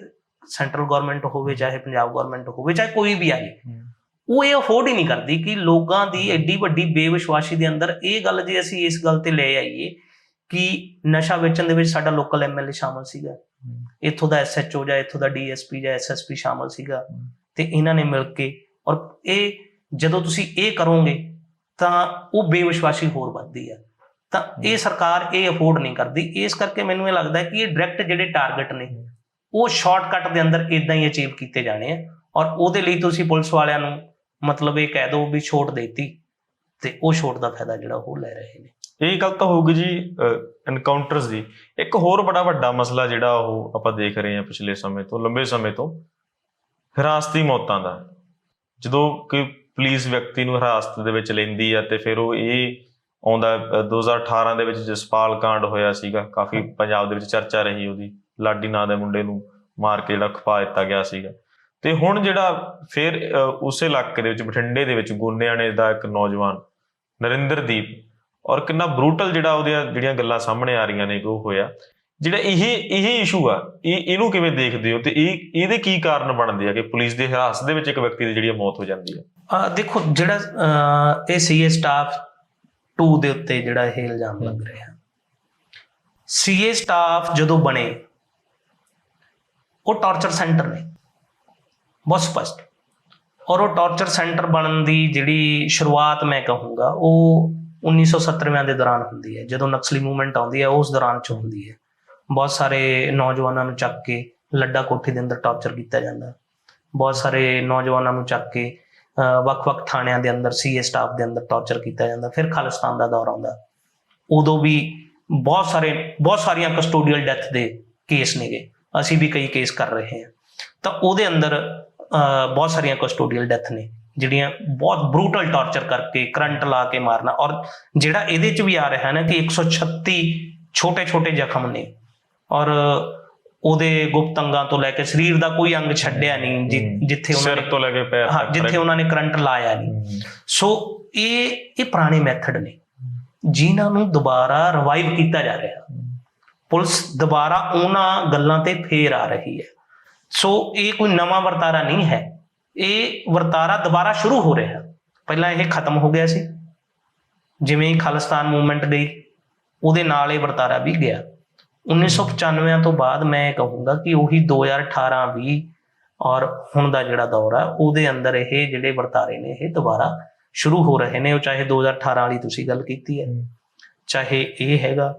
ਸੈਂਟਰਲ ਗਵਰਨਮੈਂਟ ਹੋਵੇ, ਚਾਹੇ ਪੰਜਾਬ ਗਵਰਨਮੈਂਟ ਹੋਵੇ, ਚਾਹੇ ਕੋਈ ਵੀ ਆਏ, ਉਹ ਇਹ ਅਫੋਰਡ ਹੀ ਨਹੀਂ ਕਰਦੀ ਕਿ ਲੋਕਾਂ ਦੀ ਐਡੀ ਵੱਡੀ ਬੇਵਿਸ਼ਵਾਸੀ ਦੇ ਅੰਦਰ ਇਹ ਗੱਲ ਜੇ ਅਸੀਂ ਇਸ ਗੱਲ ਤੇ ਲੈ ਆਈਏ ਕਿ ਨਸ਼ਾ ਵੇਚਣ ਦੇ ਵਿੱਚ ਸਾਡਾ ਲੋਕਲ ਐਮਐਲਏ ਸ਼ਾਮਲ ਸੀਗਾ। ਇੱਥੋਂ ਦਾ ਐਸਐਚਓ ਜਾਂ ਇੱਥੋਂ ਦਾ ਡੀਐਸਪੀ ਜਾਂ ਐਸਐਸਪੀ ਸ਼ਾਮਲ ਸੀਗਾ ਤੇ ਇਹਨਾਂ ਨੇ ਮਿਲ ਕੇ ਔਰ ਇਹ ਜਦੋਂ ਤੁਸੀਂ ਇਹ ਕਰੋਗੇ ਤਾਂ ਉਹ ਬੇਵਿਸ਼ਵਾਸੀ ਹੋਰ ਵੱਧਦੀ ਹੈ ਤਾਂ ਇਹ ਸਰਕਾਰ ਇਹ ਅਫੋਰਡ ਨਹੀਂ ਕਰਦੀ। ਇਸ ਕਰਕੇ ਮੈਨੂੰ ਇਹ ਲੱਗਦਾ ਹੈ ਕਿ ਇਹ ਡਾਇਰੈਕਟ ਜਿਹੜੇ ਟਾਰਗੇਟ ਨੇ ਉਹ ਸ਼ਾਰਟਕਟ ਦੇ ਅੰਦਰ ਇਦਾਂ ਹੀ ਅਚੀਵ ਕੀਤੇ ਜਾਣੇ ਆ। ਔਰ ਉਹਦੇ ਲਈ ਤੁਸੀਂ ਪੁਲਿਸ ਵਾਲਿਆਂ ਨੂੰ ਮਤਲਬ ਇਹ ਕਹਿ ਦਿਓ ਵੀ ਛੋਟ ਦੇਤੀ ਤੇ ਉਹ ਛੋਟ ਦਾ ਫਾਇਦਾ ਜਿਹੜਾ ਉਹ ਲੈ ਰਹੇ ਨੇ। ਇਹ ਗੱਲ ਤਾਂ ਹੋਊਗੀ ਜੀ ਐਨਕਾਊਂਟਰਸ ਦੀ। ਇੱਕ ਹੋਰ ਬੜਾ ਵੱਡਾ ਮਸਲਾ ਜਿਹੜਾ ਉਹ ਆਪਾਂ ਦੇਖ ਰਹੇ ਹਾਂ ਪਿਛਲੇ ਸਮੇਂ ਤੋਂ ਲੰਬੇ ਸਮੇਂ ਤੋਂ ਹਿਰਾਸਤੀ ਮੌਤਾਂ ਦਾ। ਜਦੋਂ ਕੋਈ ਪੁਲਿਸ ਵਿਅਕਤੀ ਨੂੰ ਹਿਰਾਸਤ ਦੇ ਵਿੱਚ ਲੈਂਦੀ ਆ ਤੇ ਫਿਰ ਉਹ ਇਹ ਆਉਂਦਾ ਅ, 2018 ਦੇ ਵਿੱਚ ਜਸਪਾਲ ਕਾਂਡ ਹੋਇਆ ਸੀਗਾ। ਕਾਫੀ ਪੰਜਾਬ ਦੇ ਵਿੱਚ ਚਰਚਾ ਰਹੀ ਉਹਦੀ। ਲਾਡੀ ਨਾਂ ਦੇ ਮੁੰਡੇ ਨੂੰ ਮਾਰ ਕੇ ਜਿਹੜਾ ਖਪਾ ਦਿੱਤਾ ਗਿਆ ਸੀਗਾ। ਤੇ ਹੁਣ ਜਿਹੜਾ ਫਿਰ ਉਸੇ ਇਲਾਕੇ ਦੇ ਵਿੱਚ ਬਠਿੰਡੇ ਦੇ ਵਿੱਚ ਗੋਨਿਆਣੇ ਦਾ ਇੱਕ ਨੌਜਵਾਨ ਨਰਿੰਦਰਦੀਪ। ਔਰ ਕਿੰਨਾ ਬਰੂਟਲ ਜਿਹੜਾ ਉਹਦੀਆਂ ਜਿਹੜੀਆਂ ਗੱਲਾਂ ਸਾਹਮਣੇ ਆ ਰਹੀਆਂ ਨੇ ਕਿ ਉਹ ਹੋਇਆ। ਜਿਹੜਾ ਇਹ ਇਹ ਇਸ਼ੂ ਆ ਇਹ ਇਹਨੂੰ ਕਿਵੇਂ ਦੇਖਦੇ ਹੋ? ਤੇ ਇਹ ਇਹਦੇ ਕੀ ਕਾਰਨ ਬਣਦੇ ਆ ਕਿ ਪੁਲਿਸ ਦੀ ਹਿਰਾਸਤ ਦੇ ਵਿੱਚ ਇੱਕ ਵਿਅਕਤੀ ਦੀ ਜਿਹੜੀ ਮੌਤ ਹੋ ਜਾਂਦੀ ਹੈ ਅਹ ਦੇਖੋ ਜਿਹੜਾ ਇਹ ਸੀਏ ਸਟਾਫ 2 ਦੇ ਉੱਤੇ ਜਿਹੜਾ ਇਹ ਇਲਜ਼ਾਮ ਲੱਗ ਰਿਹਾ। ਸੀਏ ਸਟਾਫ ਜਦੋਂ ਬਣੇ ਉਹ ਟਾਰਚਰ ਸੈਂਟਰ ਨੇ। ਬਹੁਤ ਸਪਸ਼ਟ ਔਰ ਉਹ ਟਾਰਚਰ ਸੈਂਟਰ ਬਣਨ ਦੀ ਜਿਹੜੀ ਸ਼ੁਰੂਆਤ ਮੈਂ ਕਹੂੰਗਾ ਉਹ 1970ਵਿਆਂ ਦੇ ਦੌਰਾਨ ਹੁੰਦੀ ਹੈ। ਜਦੋਂ ਨਕਸਲੀ ਮੂਵਮੈਂਟ ਆਉਂਦੀ ਹੈ ਉਸ ਦੌਰਾਨ ਚ ਹੁੰਦੀ ਹੈ। ਬਹੁਤ ਸਾਰੇ ਨੌਜਵਾਨਾਂ ਨੂੰ ਚੱਕ ਕੇ ਲੱਡਾ ਕੋਠੀ ਦੇ ਅੰਦਰ ਟਾਰਚਰ ਕੀਤਾ ਜਾਂਦਾ। ਬਹੁਤ ਸਾਰੇ ਨੌਜਵਾਨਾਂ ਨੂੰ ਚੱਕ ਕੇ ਵੱਖ-ਵੱਖ ਥਾਣਿਆਂ ਦੇ ਅੰਦਰ, ਸੀਏ ਸਟਾਫ ਦੇ ਅੰਦਰ ਟਾਰਚਰ ਕੀਤਾ ਜਾਂਦਾ। ਫਿਰ ਖਾਲਿਸਤਾਨ ਦਾ ਦੌਰ ਆਉਂਦਾ। ਉਦੋਂ ਵੀ ਬਹੁਤ ਸਾਰੇ, ਬਹੁਤ ਸਾਰੀਆਂ ਕਸਟੋਡੀਅਲ ਡੈਥ ਦੇ ਕੇਸ ਨੇਗੇ। ਅਸੀਂ ਵੀ ਕਈ ਕੇਸ ਕਰ ਰਹੇ ਹਾਂ। ਤਾਂ ਉਹਦੇ ਅੰਦਰ, ਅਹ ਬਹੁਤ ਸਾਰੀਆਂ ਕਸਟੋਡੀਅਲ ਡੈਥ ਨੇ, ਜਿਹੜੀਆਂ ਬਹੁਤ ਬਰੂਟਲ ਟਾਰਚਰ ਕਰਕੇ, ਕਰੰਟ ਲਾ ਕੇ ਮਾਰਨਾ। ਔਰ ਜਿਹੜਾ ਇਹਦੇ ਚ ਵੀ ਆ ਰਿਹਾ ਹੈ ਨਾ ਕਿ 136 ਛੋਟੇ-ਛੋਟੇ ਜ਼ਖਮ ਨੇ। ਔਰ ਉਹਦੇ ਗੁਪਤ ਅੰਗਾਂ ਤੋਂ ਲੈ ਕੇ ਸਰੀਰ ਦਾ ਕੋਈ ਅੰਗ ਛੱਡਿਆ ਨਹੀਂ। ਜਿੱਥੇ ਉਹਨਾਂ ਸਿਰ ਨੇ ਤੋਂ ਲੈ ਕੇ ਪੈਰ ਹਾਂ ਤੱਕ ਜਿੱਥੇ ਉਹਨਾਂ ਨੇ ਕਰੰਟ ਲਾਇਆ ਨਹੀਂ। ਸੋ ਇਹ ਇਹ ਪੁਰਾਣੇ ਮੈਥਡ ਨੇ ਜਿਨ੍ਹਾਂ ਨੂੰ ਦੁਬਾਰਾ ਰਿਵਾਈਵ ਕੀਤਾ ਜਾ ਰਿਹਾ। ਪੁਲਿਸ ਦੁਬਾਰਾ ਉਹਨਾਂ ਗੱਲਾਂ ਤੇ ਫੇਰ ਆ ਰਹੀ ਹੈ। ਸੋ ਇਹ ਕੋਈ ਨਵਾਂ ਵਰਤਾਰਾ ਨਹੀਂ ਹੈ। ਇਹ ਵਰਤਾਰਾ ਦੁਬਾਰਾ ਸ਼ੁਰੂ ਹੋ ਰਿਹਾ। ਪਹਿਲਾਂ ਇਹ ਖਤਮ ਹੋ ਗਿਆ ਸੀ। ਜਿਵੇਂ ਹੀ ਖਾਲਿਸਤਾਨ ਮੂਵਮੈਂਟ ਗਈ ਉਹਦੇ ਨਾਲ ਇਹ ਵਰਤਾਰਾ ਵੀ ਗਿਆ। 1995 ਤੋਂ ਬਾਅਦ ਮੈਂ ਕਹੂੰਗਾ ਕਿ ਉਹੀ 2018 20 ਔਰ ਹੁਣ ਦਾ ਜਿਹੜਾ ਦੌਰ ਆ ਉਹਦੇ ਅੰਦਰ ਇਹ ਜਿਹੜੇ ਵਰਤਾਰੇ ਨੇ ਇਹ ਦੁਬਾਰਾ ਸ਼ੁਰੂ ਹੋ ਰਹੇ ਨੇ। ਉਹ ਚਾਹੇ 2018 ਵਾਲੀ ਤੁਸੀਂ ਗੱਲ ਕੀਤੀ ਹੈ ਚਾਹੇ ਇਹ ਹੈਗਾ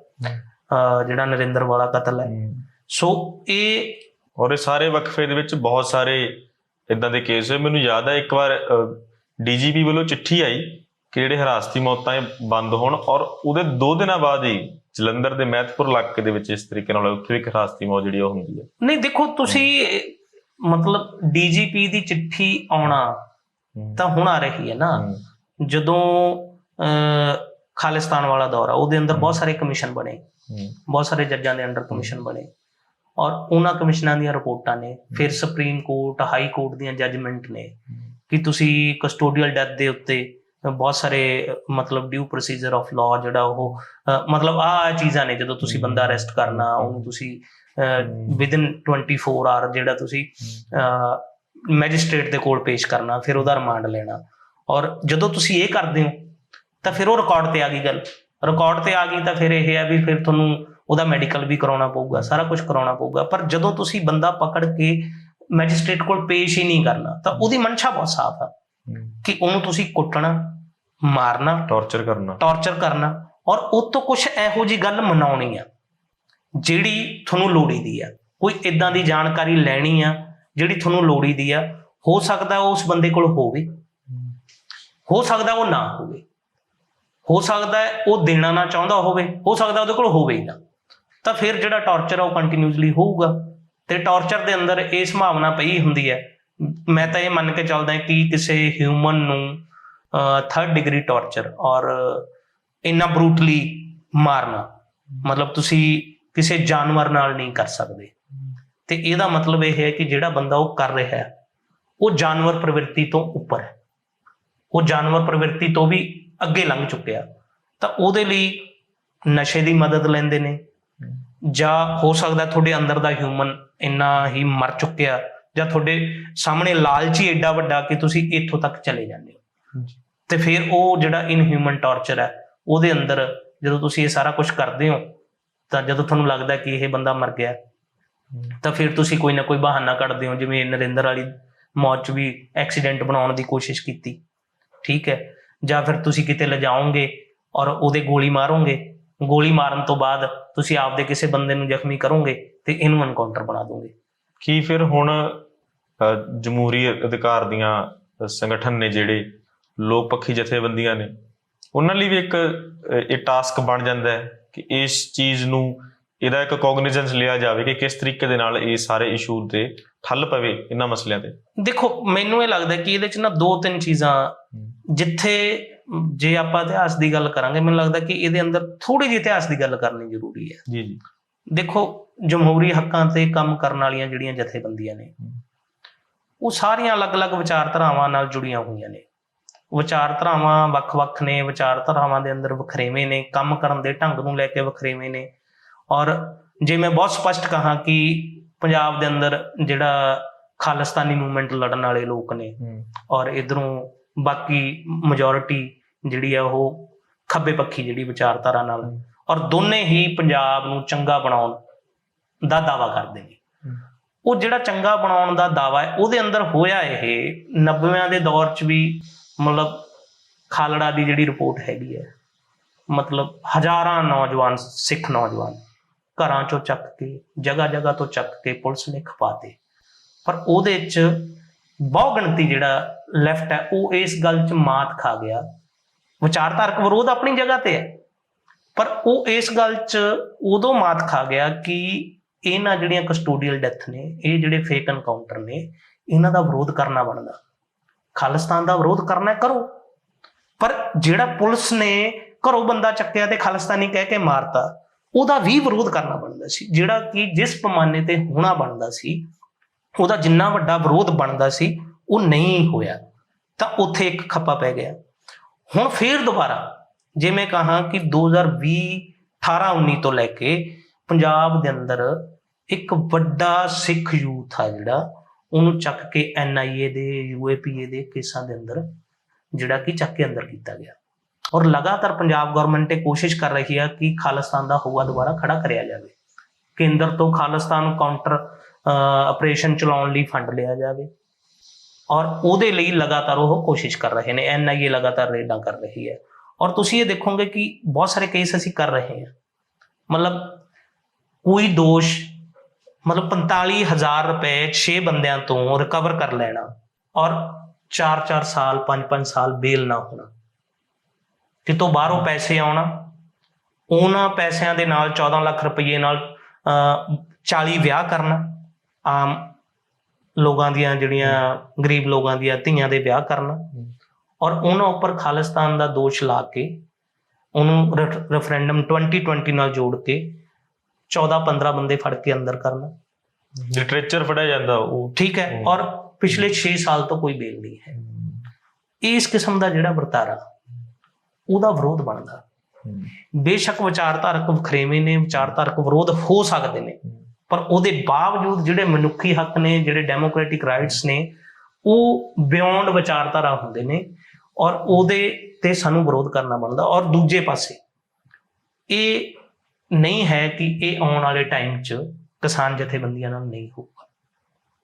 ਜਿਹੜਾ ਨਰਿੰਦਰ ਵਾਲਾ ਕਤਲ ਹੈ। ਸੋ ਇਹ ਔਰ ਇਹ ਸਾਰੇ ਵਕਫੇ ਦੇ ਵਿੱਚ ਬਹੁਤ ਸਾਰੇ ਇਦਾਂ ਦੇ ਕੇਸ ਹੋਏ। ਮੈਨੂੰ ਯਾਦ ਹੈ ਇੱਕ ਵਾਰ ਡੀਜੀਪੀ ਵੱਲੋਂ ਚਿੱਠੀ ਆਈ ਕਿ ਜਿਹੜੇ ਹਿਰਾਸਤੀ ਮੌਤਾਂ ਇਹ ਬੰਦ ਹੋਣ ਔਰ ਉਹਦੇ 2 ਦਿਨਾਂ ਬਾਅਦ ਹੀ ਜਲੰਧਰ ਦੇ ਮਹਿਤਪੁਰ ਇਲਾਕੇ ਦੇ ਵਿੱਚ ਇਸ ਤਰੀਕੇ ਨਾਲ ਉੱਥੇ ਵੀ ਇੱਕ ਹਿਰਾਸਤੀ ਮੌਤ ਜਿਹੜੀ ਉਹ ਹੁੰਦੀ ਹੈ ਨਹੀਂ ਦੇਖੋ ਤੁਸੀਂ ਮਤਲਬ ਡੀਜੀਪੀ ਦੀ ਚਿੱਠੀ ਆਉਣਾ ਤਾਂ ਹੁਣ ਆ ਰਹੀ ਹੈ ਨਾ। ਜਦੋਂ ਖਾਲਿਸਤਾਨ ਵਾਲਾ ਦੌਰ ਆ ਉਹਦੇ ਅੰਦਰ ਬਹੁਤ ਸਾਰੇ ਕਮਿਸ਼ਨ ਬਣੇ। ਬਹੁਤ ਸਾਰੇ ਜੱਜਾਂ ਦੇ ਅੰਡਰ ਕਮਿਸ਼ਨ ਬਣੇ। ਔਰ ਉਹਨਾਂ ਕਮਿਸ਼ਨਾਂ ਦੀਆਂ ਰਿਪੋਰਟਾਂ ਨੇ। ਫਿਰ ਸੁਪਰੀਮ ਕੋਰਟ ਹਾਈ ਕੋਰਟ ਦੀਆਂ ਜੱਜਮੈਂਟ ਨੇ ਕਿ ਤੁਸੀਂ ਕਸਟੋਡੀਅਲ ਡੈਥ ਦੇ ਉੱਤੇ ਬਹੁਤ ਸਾਰੇ ਮਤਲਬ ਡਿਊ ਪ੍ਰੋਸੀਜਰ ਆਫ ਲਾਅ ਜਿਹੜਾ ਉਹ ਮਤਲਬ ਆ ਚੀਜ਼ਾਂ ਨੇ ਜਦੋਂ ਤੁਸੀਂ ਬੰਦਾ ਅਰੈਸਟ ਕਰਨਾ ਉਹਨੂੰ ਤੁਸੀਂ ਵਿਦਿਨ 24 ਆਰ ਜਿਹੜਾ ਤੁਸੀਂ ਮੈਜਿਸਟ੍ਰੇਟ ਦੇ ਕੋਲ ਪੇਸ਼ ਕਰਨਾ ਫਿਰ ਉਹਦਾ ਰਿਮਾਂਡ ਲੈਣਾ। ਔਰ ਜਦੋਂ ਤੁਸੀਂ ਇਹ ਕਰਦੇ ਹੋ ਤਾਂ ਫਿਰ ਉਹ ਰਿਕਾਰਡ ਤੇ ਆ ਗਈ ਗੱਲ। ਰਿਕਾਰਡ ਤੇ ਆ ਗਈ ਤਾਂ ਫਿਰ ਇਹ ਹੈ ਵੀ ਫਿਰ ਤੁਹਾਨੂੰ ਉਹਦਾ ਮੈਡੀਕਲ ਵੀ ਕਰਾਉਣਾ ਪਊਗਾ ਸਾਰਾ ਕੁਝ ਕਰਾਉਣਾ ਪਊਗਾ। ਪਰ ਜਦੋਂ ਤੁਸੀਂ ਬੰਦਾ ਪਕੜ ਕੇ ਮੈਜਿਸਟ੍ਰੇਟ ਕੋਲ ਪੇਸ਼ ਹੀ ਨਹੀਂ ਕਰਨਾ ਤਾਂ ਉਹਦੀ ਮਨਸ਼ਾ ਬਹੁਤ ਸਾਫ਼ ਆ। ਕਿ ਉਹਨੂੰ ਤੁਸੀਂ ਕੁੱਟਣਾ ਮਾਰਨਾ, ਟੌਰਚਰ ਕਰਨਾ। ਟਾਰਚਰ ਕਰਨਾ। ਔਰ ਉਹ ਤੋਂ ਕੁਝ ਇਹੋ ਜੀ ਗੱਲ ਮਨਾਉਣੀ ਆ, ਜਿਹੜੀ ਤੁਹਾਨੂੰ ਲੋੜੀਦੀ ਆ। ਕੋਈ ਇਦਾਂ ਦੀ ਜਾਣਕਾਰੀ ਲੈਣੀ ਆ, ਜਿਹੜੀ ਤੁਹਾਨੂੰ ਲੋੜੀਦੀ ਆ। ਹੋ ਸਕਦਾ ਉਸ ਬੰਦੇ ਕੋਲ ਹੋਵੇ। ਹੋ ਸਕਦਾ ਉਹ ਨਾ ਹੋਵੇ। ਹੋ ਸਕਦਾ ਉਹ ਦੇਣਾ ਨਾ ਚਾਹੁੰਦਾ ਹੋਵੇ। ਹੋ ਸਕਦਾ ਉਹਦੇ ਕੋਲ ਹੋਵੇ ਹੀ ਨਾ। ਤਾਂ ਫਿਰ ਜਿਹੜਾ ਟਾਰਚਰ ਆ ਉਹ ਕੰਟੀਨਿਊਸਲੀ ਹੋਊਗਾ। ਤੇ ਟਾਰਚਰ ਦੇ ਅੰਦਰ ਇਹ ਸੰਭਾਵਨਾ ਪਈ ਹੁੰਦੀ ਹੈ ਮੈਂ ਤਾਂ ਇਹ ਮੰਨ ਕੇ ਚੱਲਦਾ ਕਿ ਕਿਸੇ ਹਿਊਮਨ ਨੂੰ ਥਰਡ ਡਿਗਰੀ ਟਾਰਚਰ ਔਰ ਇੰਨਾ ਬਰੂਟਲੀ ਮਾਰਨਾ, ਮਤਲਬ ਤੁਸੀਂ ਕਿਸੇ ਜਾਨਵਰ ਨਾਲ ਨਹੀਂ ਕਰ ਸਕਦੇ। ਤੇ ਇਹਦਾ ਮਤਲਬ ਇਹ ਹੈ ਕਿ ਜਿਹੜਾ ਬੰਦਾ ਉਹ ਕਰ ਰਿਹਾ ਹੈ, ਉਹ ਜਾਨਵਰ ਪ੍ਰਵਿਰਤੀ ਤੋਂ ਉੱਪਰ ਹੈ। ਉਹ ਜਾਨਵਰ ਪ੍ਰਵਿਰਤੀ ਤੋਂ ਵੀ ਅੱਗੇ ਲੰਘ ਚੁੱਕਿਆ। ਤਾਂ ਉਹਦੇ ਲਈ ਨਸ਼ੇ ਦੀ ਮਦਦ ਲੈਂਦੇ ਨੇ। ਜਾਂ ਹੋ ਸਕਦਾ ਤੁਹਾਡੇ ਅੰਦਰ ਦਾ ਹਿਊਮਨ ਇੰਨਾ ਹੀ ਮਰ ਚੁੱਕਿਆ, ਜਾਂ ਤੁਹਾਡੇ ਸਾਹਮਣੇ ਲਾਲਚੀ ਐਡਾ ਵੱਡਾ ਕਿ ਤੁਸੀਂ ਇੱਥੋਂ ਤੱਕ ਚਲੇ ਜਾਂਦੇ ਹੋ। ਤੇ ਫਿਰ ਉਹ ਜਿਹੜਾ ਇਨਹਿਊਮਨ ਟਾਰਚਰ ਹੈ, ਉਹਦੇ ਅੰਦਰ ਜਦੋਂ ਤੁਸੀਂ ਇਹ ਸਾਰਾ ਕੁਝ ਕਰਦੇ ਹੋ, ਤਾਂ ਜਦੋਂ ਤੁਹਾਨੂੰ ਲੱਗਦਾ ਕਿ ਇਹ ਬੰਦਾ ਮਰ ਗਿਆ, ਤਾਂ ਫਿਰ ਤੁਸੀਂ ਕੋਈ ਨਾ ਕੋਈ ਬਹਾਨਾ ਕੱਢਦੇ ਹੋ, ਜਿਵੇਂ ਨਰਿੰਦਰ ਵਾਲੀ ਮੌਤ 'ਚ ਵੀ ਐਕਸੀਡੈਂਟ ਬਣਾਉਣ ਦੀ ਕੋਸ਼ਿਸ਼ ਕੀਤੀ, ਠੀਕ ਹੈ? ਜਾਂ ਫਿਰ ਤੁਸੀਂ ਕਿਤੇ ਲਿਜਾਓਗੇ ਔਰ ਉਹਦੇ ਗੋਲੀ ਮਾਰੋਗੇ, ਗੋਲੀ ਮਾਰਨ ਤੋਂ ਬਾਅਦ ਤੁਸੀਂ ਆਪਦੇ ਕਿਸੇ ਬੰਦੇ ਨੂੰ ਜ਼ਖਮੀ ਕਰੋਗੇ ਤੇ ਇਹਨੂੰ ਐਨਕਾਊਂਟਰ ਬਣਾ ਦੋਗੇ। ਕੀ ਫਿਰ ਹੁਣ ਜਮਹੂਰੀ ਅਧਿਕਾਰ ਦੀਆਂ ਸੰਗਠਨ ਨੇ ਜਿਹੜੇ ਲੋਕ ਪੱਖੀ ਜਥੇਬੰਦੀਆਂ ਨੇ। ਉਹਨਾਂ ਲਈ ਵੀ ਇੱਕ ਇਹ ਟਾਸਕ ਬਣ ਜਾਂਦਾ ਹੈ ਕਿ ਇਸ ਚੀਜ਼ ਨੂੰ ਇਹਦਾ ਇੱਕ ਕੋਗਨੀਜੈਂਸ ਲਿਆ ਜਾਵੇ ਕਿ ਕਿਸ ਤਰੀਕੇ ਦੇ ਨਾਲ ਇਹ ਸਾਰੇ ਇਸ਼ੂ ਤੇ ਠੱਲ ਪਵੇ ਇਹਨਾਂ ਮਸਲਿਆਂ ਤੇ। ਦੇਖੋ ਮੈਨੂੰ ਇਹ ਲੱਗਦਾ ਕਿ ਇਹਦੇ ਚ ਨਾ ਦੋ ਤਿੰਨ ਚੀਜ਼ਾਂ ਜਿੱਥੇ ਜੇ ਆਪਾਂ ਇਤਿਹਾਸ ਦੀ ਗੱਲ ਕਰਾਂਗੇ ਮੈਨੂੰ ਲੱਗਦਾ ਕਿ ਇਹਦੇ ਅੰਦਰ ਥੋੜੀ ਜਿਹੀ ਇਤਿਹਾਸ ਦੀ ਗੱਲ ਕਰਨੀ ਜ਼ਰੂਰੀ ਹੈ। ਜੀ ਜੀ। ਦੇਖੋ ਜਮਹੂਰੀ ਹੱਕਾਂ ਤੇ ਕੰਮ ਕਰਨ ਵਾਲੀਆਂ ਜਿਹੜੀਆਂ ਜਥੇਬੰਦੀਆਂ ਨੇ ਉਹ ਸਾਰੀਆਂ ਅਲੱਗ-ਅਲੱਗ ਵਿਚਾਰਧਾਰਾਵਾਂ ਨਾਲ ਜੁੜੀਆਂ ਹੋਈਆਂ ਨੇ। ਵਿਚਾਰਧਾਰਾਵਾਂ ਵੱਖ-ਵੱਖ ਨੇ ਵਿਚਾਰਧਾਰਾਵਾਂ ਦੇ ਅੰਦਰ ਵਖਰੇਵੇਂ ਨੇ ਕੰਮ ਕਰਨ ਦੇ ਢੰਗ ਨੂੰ ਲੈ ਕੇ ਵਖਰੇਵੇਂ ਨੇ। ਔਰ ਜੇ ਮੈਂ ਬਹੁਤ ਸਪਸ਼ਟ ਕਹਾਂ ਕਿ ਪੰਜਾਬ ਦੇ ਅੰਦਰ ਜਿਹੜਾ ਖਾਲਿਸਤਾਨੀ ਮੂਵਮੈਂਟ ਲੜਨ ਵਾਲੇ ਲੋਕ ਨੇ ਔਰ ਇਧਰੋਂ ਬਾਕੀ ਮੈਜੋਰਿਟੀ ਜਿਹੜੀ ਆ ਉਹ ਖੱਬੇ ਪੱਖੀ ਜਿਹੜੀ ਵਿਚਾਰਧਾਰਾ ਨਾਲ ਔਰ ਦੋਨੇ ਹੀ ਪੰਜਾਬ ਨੂੰ ਚੰਗਾ ਬਣਾਉਣ ਦਾ ਦਾਵਾ ਕਰਦੇ ਨੇ। ਉਹ ਜਿਹੜਾ ਚੰਗਾ ਬਣਾਉਣ ਦਾ ਦਾਵਾ ਹੈ ਉਹਦੇ ਅੰਦਰ ਹੋਇਆ ਇਹ 90ਵਿਆਂ ਦੇ ਦੌਰ 'ਚ ਵੀ ਮਤਲਬ ਖਾਲੜਾ ਦੀ ਜਿਹੜੀ ਰਿਪੋਰਟ ਹੈਗੀ ਹੈ, ਮਤਲਬ ਹਜ਼ਾਰਾਂ ਨੌਜਵਾਨ, ਸਿੱਖ ਨੌਜਵਾਨ ਘਰਾਂ 'ਚੋਂ ਚੱਕ ਕੇ, ਜਗ੍ਹਾ ਜਗ੍ਹਾ ਤੋਂ ਚੱਕ ਕੇ ਪੁਲਿਸ ਨੇ ਖਪਾਤੇ। ਪਰ ਉਹਦੇ 'ਚ ਬਹੁ ਗਿਣਤੀ ਜਿਹੜਾ ਲੈਫਟ ਹੈ, ਉਹ ਇਸ ਗੱਲ 'ਚ ਮਾਤ ਖਾ ਗਿਆ। ਵਿਚਾਰਧਾਰਕ ਵਿਰੋਧ ਆਪਣੀ ਜਗ੍ਹਾ ਤੇ ਹੈ। ਪਰ ਉਹ ਇਸ ਗੱਲ 'ਚ ਉਦੋਂ ਮਾਤ ਖਾ ਗਿਆ ਕਿ ਇਹਨਾਂ ਜਿਹੜੀਆਂ ਕਸਟੋਡੀਅਲ ਡੈਥ ਨੇ, ਇਹ ਜਿਹੜੇ ਫੇਕ ਐਨਕਾਊਂਟਰ ਨੇ, ਇਹਨਾਂ ਦਾ ਵਿਰੋਧ ਕਰਨਾ ਬਣਦਾ। ਖਾਲਿਸਤਾਨ ਦਾ ਵਿਰੋਧ ਕਰਨਾ ਕਰੋ। ਪਰ ਜਿਹੜਾ ਪੁਲਿਸ ਨੇ ਘਰੋਂ ਬੰਦਾ ਚੱਕਿਆ ਤੇ ਖਾਲਿਸਤਾਨੀ ਕਹਿ ਕੇ ਮਾਰਤਾ, ਉਹਦਾ ਵੀ ਵਿਰੋਧ ਕਰਨਾ ਬਣਦਾ ਸੀ। ਜਿਹੜਾ ਕਿ ਜਿਸ ਪੈਮਾਨੇ ਤੇ ਹੋਣਾ ਬਣਦਾ ਸੀ, ਉਹਦਾ ਜਿੰਨਾ ਵੱਡਾ ਵਿਰੋਧ ਬਣਦਾ ਸੀ, ਉਹ ਨਹੀਂ ਹੋਇਆ। ਤਾਂ ਉੱਥੇ ਇੱਕ ਖੱਪਾ ਪੈ ਗਿਆ। ਹੁਣ ਫੇਰ ਦੁਬਾਰਾ, ਜੇ ਮੈਂ ਕਹਾਂ ਕਿ 2020 18 19 ਤੋਂ ਲੈ ਕੇ ਪੰਜਾਬ ਦੇ ਅੰਦਰ ਇੱਕ ਵੱਡਾ ਸਿੱਖ ਯੂਥ ਆ ਜਿਹੜਾ ਉਹਨੂੰ ਚੱਕ ਕੇ ਐਨਆਈਏ ਦੇ ਯੂਏਪੀਏ ਦੇ ਕੇਸਾਂ ਦੇ ਅੰਦਰ, ਜਿਹੜਾ ਕਿ ਚੱਕ ਕੇ ਅੰਦਰ ਕੀਤਾ ਗਿਆ। ਔਰ ਲਗਾਤਾਰ ਪੰਜਾਬ ਗਵਰਨਮੈਂਟ ਇਹ ਕੋਸ਼ਿਸ਼ ਕਰ ਰਹੀ ਹੈ ਕਿ ਖਾਲਿਸਤਾਨ ਦਾ ਹਵਾ ਦੁਬਾਰਾ ਖੜਾ ਕਰਿਆ ਜਾਵੇ। ਕੇਂਦਰ ਤੋਂ ਖਾਲਿਸਤਾਨ ਕਾਊਂਟਰ ਆਪਰੇਸ਼ਨ ਚਲਾਉਣ ਲਈ ਫੰਡ ਲਿਆ ਜਾਵੇ। ਔਰ ਉਹਦੇ ਲਈ ਲਗਾਤਾਰ ਉਹ ਕੋਸ਼ਿਸ਼ ਕਰ ਰਹੇ ਨੇ ਐਨਆਈਏ ਲਗਾਤਾਰ ਰੇਡਾਂ ਕਰ ਰਹੀ ਹੈ। ਔਰ ਤੁਸੀਂ ਇਹ ਦੇਖੋਗੇ ਕਿ ਬਹੁਤ ਸਾਰੇ ਕੇਸ ਅਸੀਂ ਕਰ ਰਹੇ ਹਾਂ। ਮਤਲਬ ਕੋਈ ਦੋਸ਼ ਮਤਲਬ 45000 ਰੁਪਏ 6 ਬੰਦਿਆਂ ਤੋਂ ਰਿਕਵਰ ਕਰ ਲੈਣਾ ਔਰ 4-4 ਸਾਲ 5-5 ਸਾਲ ਬੇਲ ਨਾ ਹੋਣਾ। ਕਿਤੋਂ ਬਾਹਰੋਂ ਪੈਸੇ ਆਉਣਾ? ਉਹਨਾਂ ਪੈਸਿਆਂ ਦੇ ਨਾਲ 14 ਲੱਖ ਰੁਪਏ ਨਾਲ ਅਹ, 40 ਵਿਆਹ ਕਰਨਾ। ਆਮ ਲੋਕਾਂ ਦੀਆਂ ਜਿਹੜੀਆਂ ਗਰੀਬ ਲੋਕਾਂ ਦੀਆਂ ਧੀਆਂ ਦੇ ਵਿਆਹ ਕਰਨਾ। ਔਰ ਉਹਨਾਂ ਉੱਪਰ ਖਾਲਿਸਤਾਨ ਦਾ ਦੋਸ਼ ਲਾ ਕੇ ਉਹਨੂੰ ਰੈਫਰੈਂਡਮ 2020 ਨਾਲ ਜੋੜ ਕੇ 14-15 ਬੰਦੇ ਫੜ ਕੇ ਅੰਦਰ ਕਰਨਾ। ਲਿਟਰੇਚਰ ਪੜਿਆ ਜਾਂਦਾ ਉਹ। ਠੀਕ ਹੈ ਔਰ ਪਿਛਲੇ 6 ਸਾਲ ਤੋਂ ਕੋਈ ਬੇਲ ਨਹੀਂ ਹੈ। ਇਸ ਕਿਸਮ ਦਾ ਜਿਹੜਾ ਵਰਤਾਰਾ ਉਹਦਾ ਵਿਰੋਧ ਬਣਦਾ। ਬੇਸ਼ੱਕ ਵਿਚਾਰਧਾਰਕ ਵਖਰੇਵੇਂ ਨੇ ਵਿਚਾਰਧਾਰਕ ਵਿਰੋਧ ਹੋ ਸਕਦੇ ਨੇ ਪਰ ਉਹਦੇ ਬਾਵਜੂਦ ਜਿਹੜੇ ਮਨੁੱਖੀ ਹੱਕ ਨੇ ਜਿਹੜੇ ਡੈਮੋਕ੍ਰੈਟਿਕ ਰਾਈਟਸ ਨੇ ਉਹ ਬਿਯੋਂਡ ਵਿਚਾਰਧਾਰਾ ਹੁੰਦੇ ਨੇ ਔਰ ਉਹਦੇ ਤੇ ਸਾਨੂੰ ਵਿਰੋਧ ਕਰਨਾ ਬਣਦਾ। ਔਰ ਦੂਜੇ ਪਾਸੇ ਇਹ ਨਹੀਂ ਹੈ ਕਿ ਇਹ ਆਉਣ ਵਾਲੇ ਟਾਈਮ 'ਚ ਕਿਸਾਨ ਜਥੇਬੰਦੀਆਂ ਨਾਲ ਨਹੀਂ ਹੋਊਗਾ।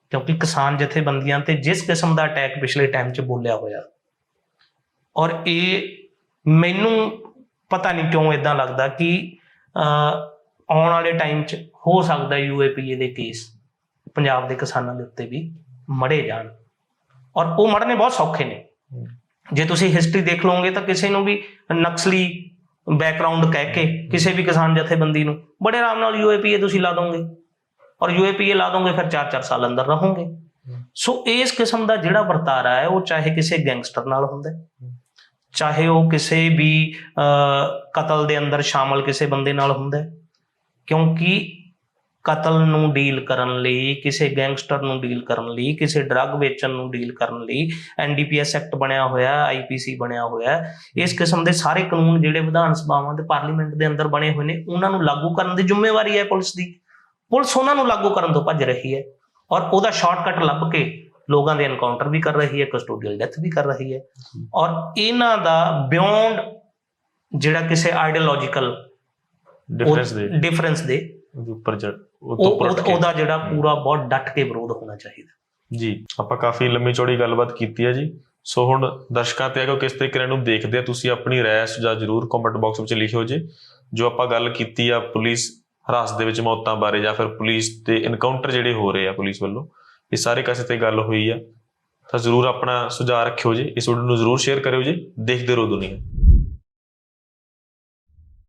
ਕਿਉਂਕਿ ਕਿਸਾਨ ਜਥੇਬੰਦੀਆਂ ਤੇ ਜਿਸ ਕਿਸਮ ਦਾ ਅਟੈਕ ਪਿਛਲੇ ਟਾਈਮ 'ਚ ਬੋਲਿਆ ਹੋਇਆ ਔਰ ਇਹ ਮੈਨੂੰ ਪਤਾ ਨਹੀਂ ਕਿਉਂ ਇਦਾਂ ਲੱਗਦਾ ਕਿ ਆਉਣ ਵਾਲੇ ਟਾਈਮ 'ਚ ਹੋ ਸਕਦਾ ਯੂਏਪੀਏ ਦੇ ਕੇਸ ਪੰਜਾਬ ਦੇ ਕਿਸਾਨਾਂ ਦੇ ਉੱਤੇ ਵੀ ਮੜੇ ਜਾਣ। ਔਰ ਉਹ ਮੜਨੇ ਬਹੁਤ ਸੌਖੇ ਨੇ। ਜੇ ਤੁਸੀਂ ਹਿਸਟਰੀ ਦੇਖ ਲਓਗੇ ਤਾਂ ਕਿਸੇ ਨੂੰ ਵੀ ਨਕਸਲੀ ਬੈਕਗ੍ਰਾਉਂਡ ਕਹਿ ਕੇ ਕਿਸੇ ਵੀ ਕਿਸਾਨ ਜਥੇਬੰਦੀ ਨੂੰ ਬੜੇ ਆਰਾਮ ਨਾਲ ਯੂਏਪੀਏ ਤੁਸੀਂ ਲਾ ਦੋਗੇ। ਔਰ ਯੂਏਪੀਏ ਲਾ ਦੋਗੇ ਫਿਰ 4-4 ਸਾਲ ਅੰਦਰ ਰਹੋਗੇ। ਸੋ ਇਸ ਕਿਸਮ ਦਾ ਜਿਹੜਾ ਵਰਤਾਰਾ ਹੈ ਉਹ ਚਾਹੇ ਕਿਸੇ ਗੈਂਗਸਟਰ ਨਾਲ ਹੁੰਦਾ ਚਾਹੇ ਉਹ ਕਿਸੇ ਵੀ ਕਤਲ ਦੇ ਅੰਦਰ ਸ਼ਾਮਲ ਕਿਸੇ ਬੰਦੇ ਨਾਲ ਹੁੰਦਾ। ਕਿਉਂਕਿ ਕਤਲ ਨੂੰ ਡੀਲ ਕਰਨ ਲਈ ਕਿਸੇ ਗੈਂਗਸਟਰ ਨੂੰ ਡੀਲ ਕਰਨ ਲਈ ਕਿਸੇ ਡਰੱਗ ਵੇਚਣ ਨੂੰ ਡੀਲ ਕਰਨ ਲਈ ਐਨਡੀਪੀਐਸ ਐਕਟ ਬਣਿਆ ਹੋਇਆ ਆਈਪੀਸੀ ਬਣਿਆ ਹੋਇਆ। ਇਸ ਕਿਸਮ ਦੇ ਸਾਰੇ ਕਾਨੂੰਨ ਜਿਹੜੇ ਵਿਧਾਨ ਸਭਾਵਾਂ ਤੇ ਪਾਰਲੀਮੈਂਟ ਦੇ ਅੰਦਰ ਬਣੇ ਹੋਏ ਨੇ ਉਹਨਾਂ ਨੂੰ ਲਾਗੂ ਕਰਨ ਦੀ ਜ਼ਿੰਮੇਵਾਰੀ ਹੈ ਪੁਲਿਸ ਦੀ। ਪੁਲਿਸ ਉਹਨਾਂ ਨੂੰ ਲਾਗੂ ਕਰਨ ਤੋਂ ਭੱਜ ਰਹੀ ਹੈ ਔਰ ਉਹਦਾ ਸ਼ਾਰਟਕਟ ਲੱਭ ਕੇ ਲੋਕਾਂ ਦੇ ਐਨਕਾਊਂਟਰ ਵੀ ਕਰ ਰਹੀ ਹੈ ਕਸਟੋਡੀਅਲ ਡੈਥ ਵੀ ਕਰ ਰਹੀ ਹੈ। ਔਰ ਇਹਨਾਂ ਦਾ ਬਿਯੋਂਡ ਜਿਹੜਾ ਕਿਸੇ ਆਈਡੀਓਲੋਜੀਕਲ ਡਿਫਰੈਂਸ ਦੇ। ਡਿਫਰੈਂਸ ਦੇ ਉੱਪਰ ਉਹ ਤੋਂ ਕੇ। ਉਹਦਾ ਜਿਹੜਾ ਪੂਰਾ ਬਹੁਤ ਡਟ ਕੇ ਵਿਰੋਧ ਹੋਣਾ ਚਾਹੀਦਾ। ਜੀ ਆਪਾਂ ਕਾਫੀ ਲੰਮੀ ਚੌੜੀ ਗੱਲਬਾਤ ਕੀਤੀ ਹੈ ਜੀ। ਸੋ ਹੁਣ ਦਰਸ਼ਕਾਂ ਤੇ ਅਗਰ ਕਿਸ ਤਰੀਕੇ ਇਹਨੂੰ ਦੇਖਦੇ ਆ ਤੁਸੀਂ ਆਪਣੀ ਰਾਏ ਸੁਝਾਅ ਜਰੂਰ ਕਮੈਂਟ ਬਾਕਸ ਵਿੱਚ ਲਿਖਿਓ ਜੀ। ਜੋ ਆਪਾਂ ਗੱਲ ਕੀਤੀ ਆ ਪੁਲਿਸ ਹਰਾਸਤ ਦੇ ਵਿੱਚ ਮੌਤਾਂ ਬਾਰੇ ਜਾਂ ਫਿਰ ਪੁਲਿਸ ਦੇ ਇਨਕਾਊਂਟਰ ਜਿਹੜੇ ਹੋ ਰਹੇ ਆ ਪੁਲਿਸ ਵੱਲੋਂ ਇਹ ਸਾਰੇ ਕਾਸੇ ਤੇ ਗੱਲ ਹੋਈ ਆ। ਤਾਂ ਜਰੂਰ ਆਪਣਾ ਸੁਝਾਅ ਰੱਖਿਓ ਜੀ। ਇਸ ਵੀਡੀਓ ਨੂੰ ਜਰੂਰ ਸ਼ੇਅਰ ਕਰਿਓ ਜੀ। ਦੇਖਦੇ ਰਹੋ ਦੁਨੀਆ।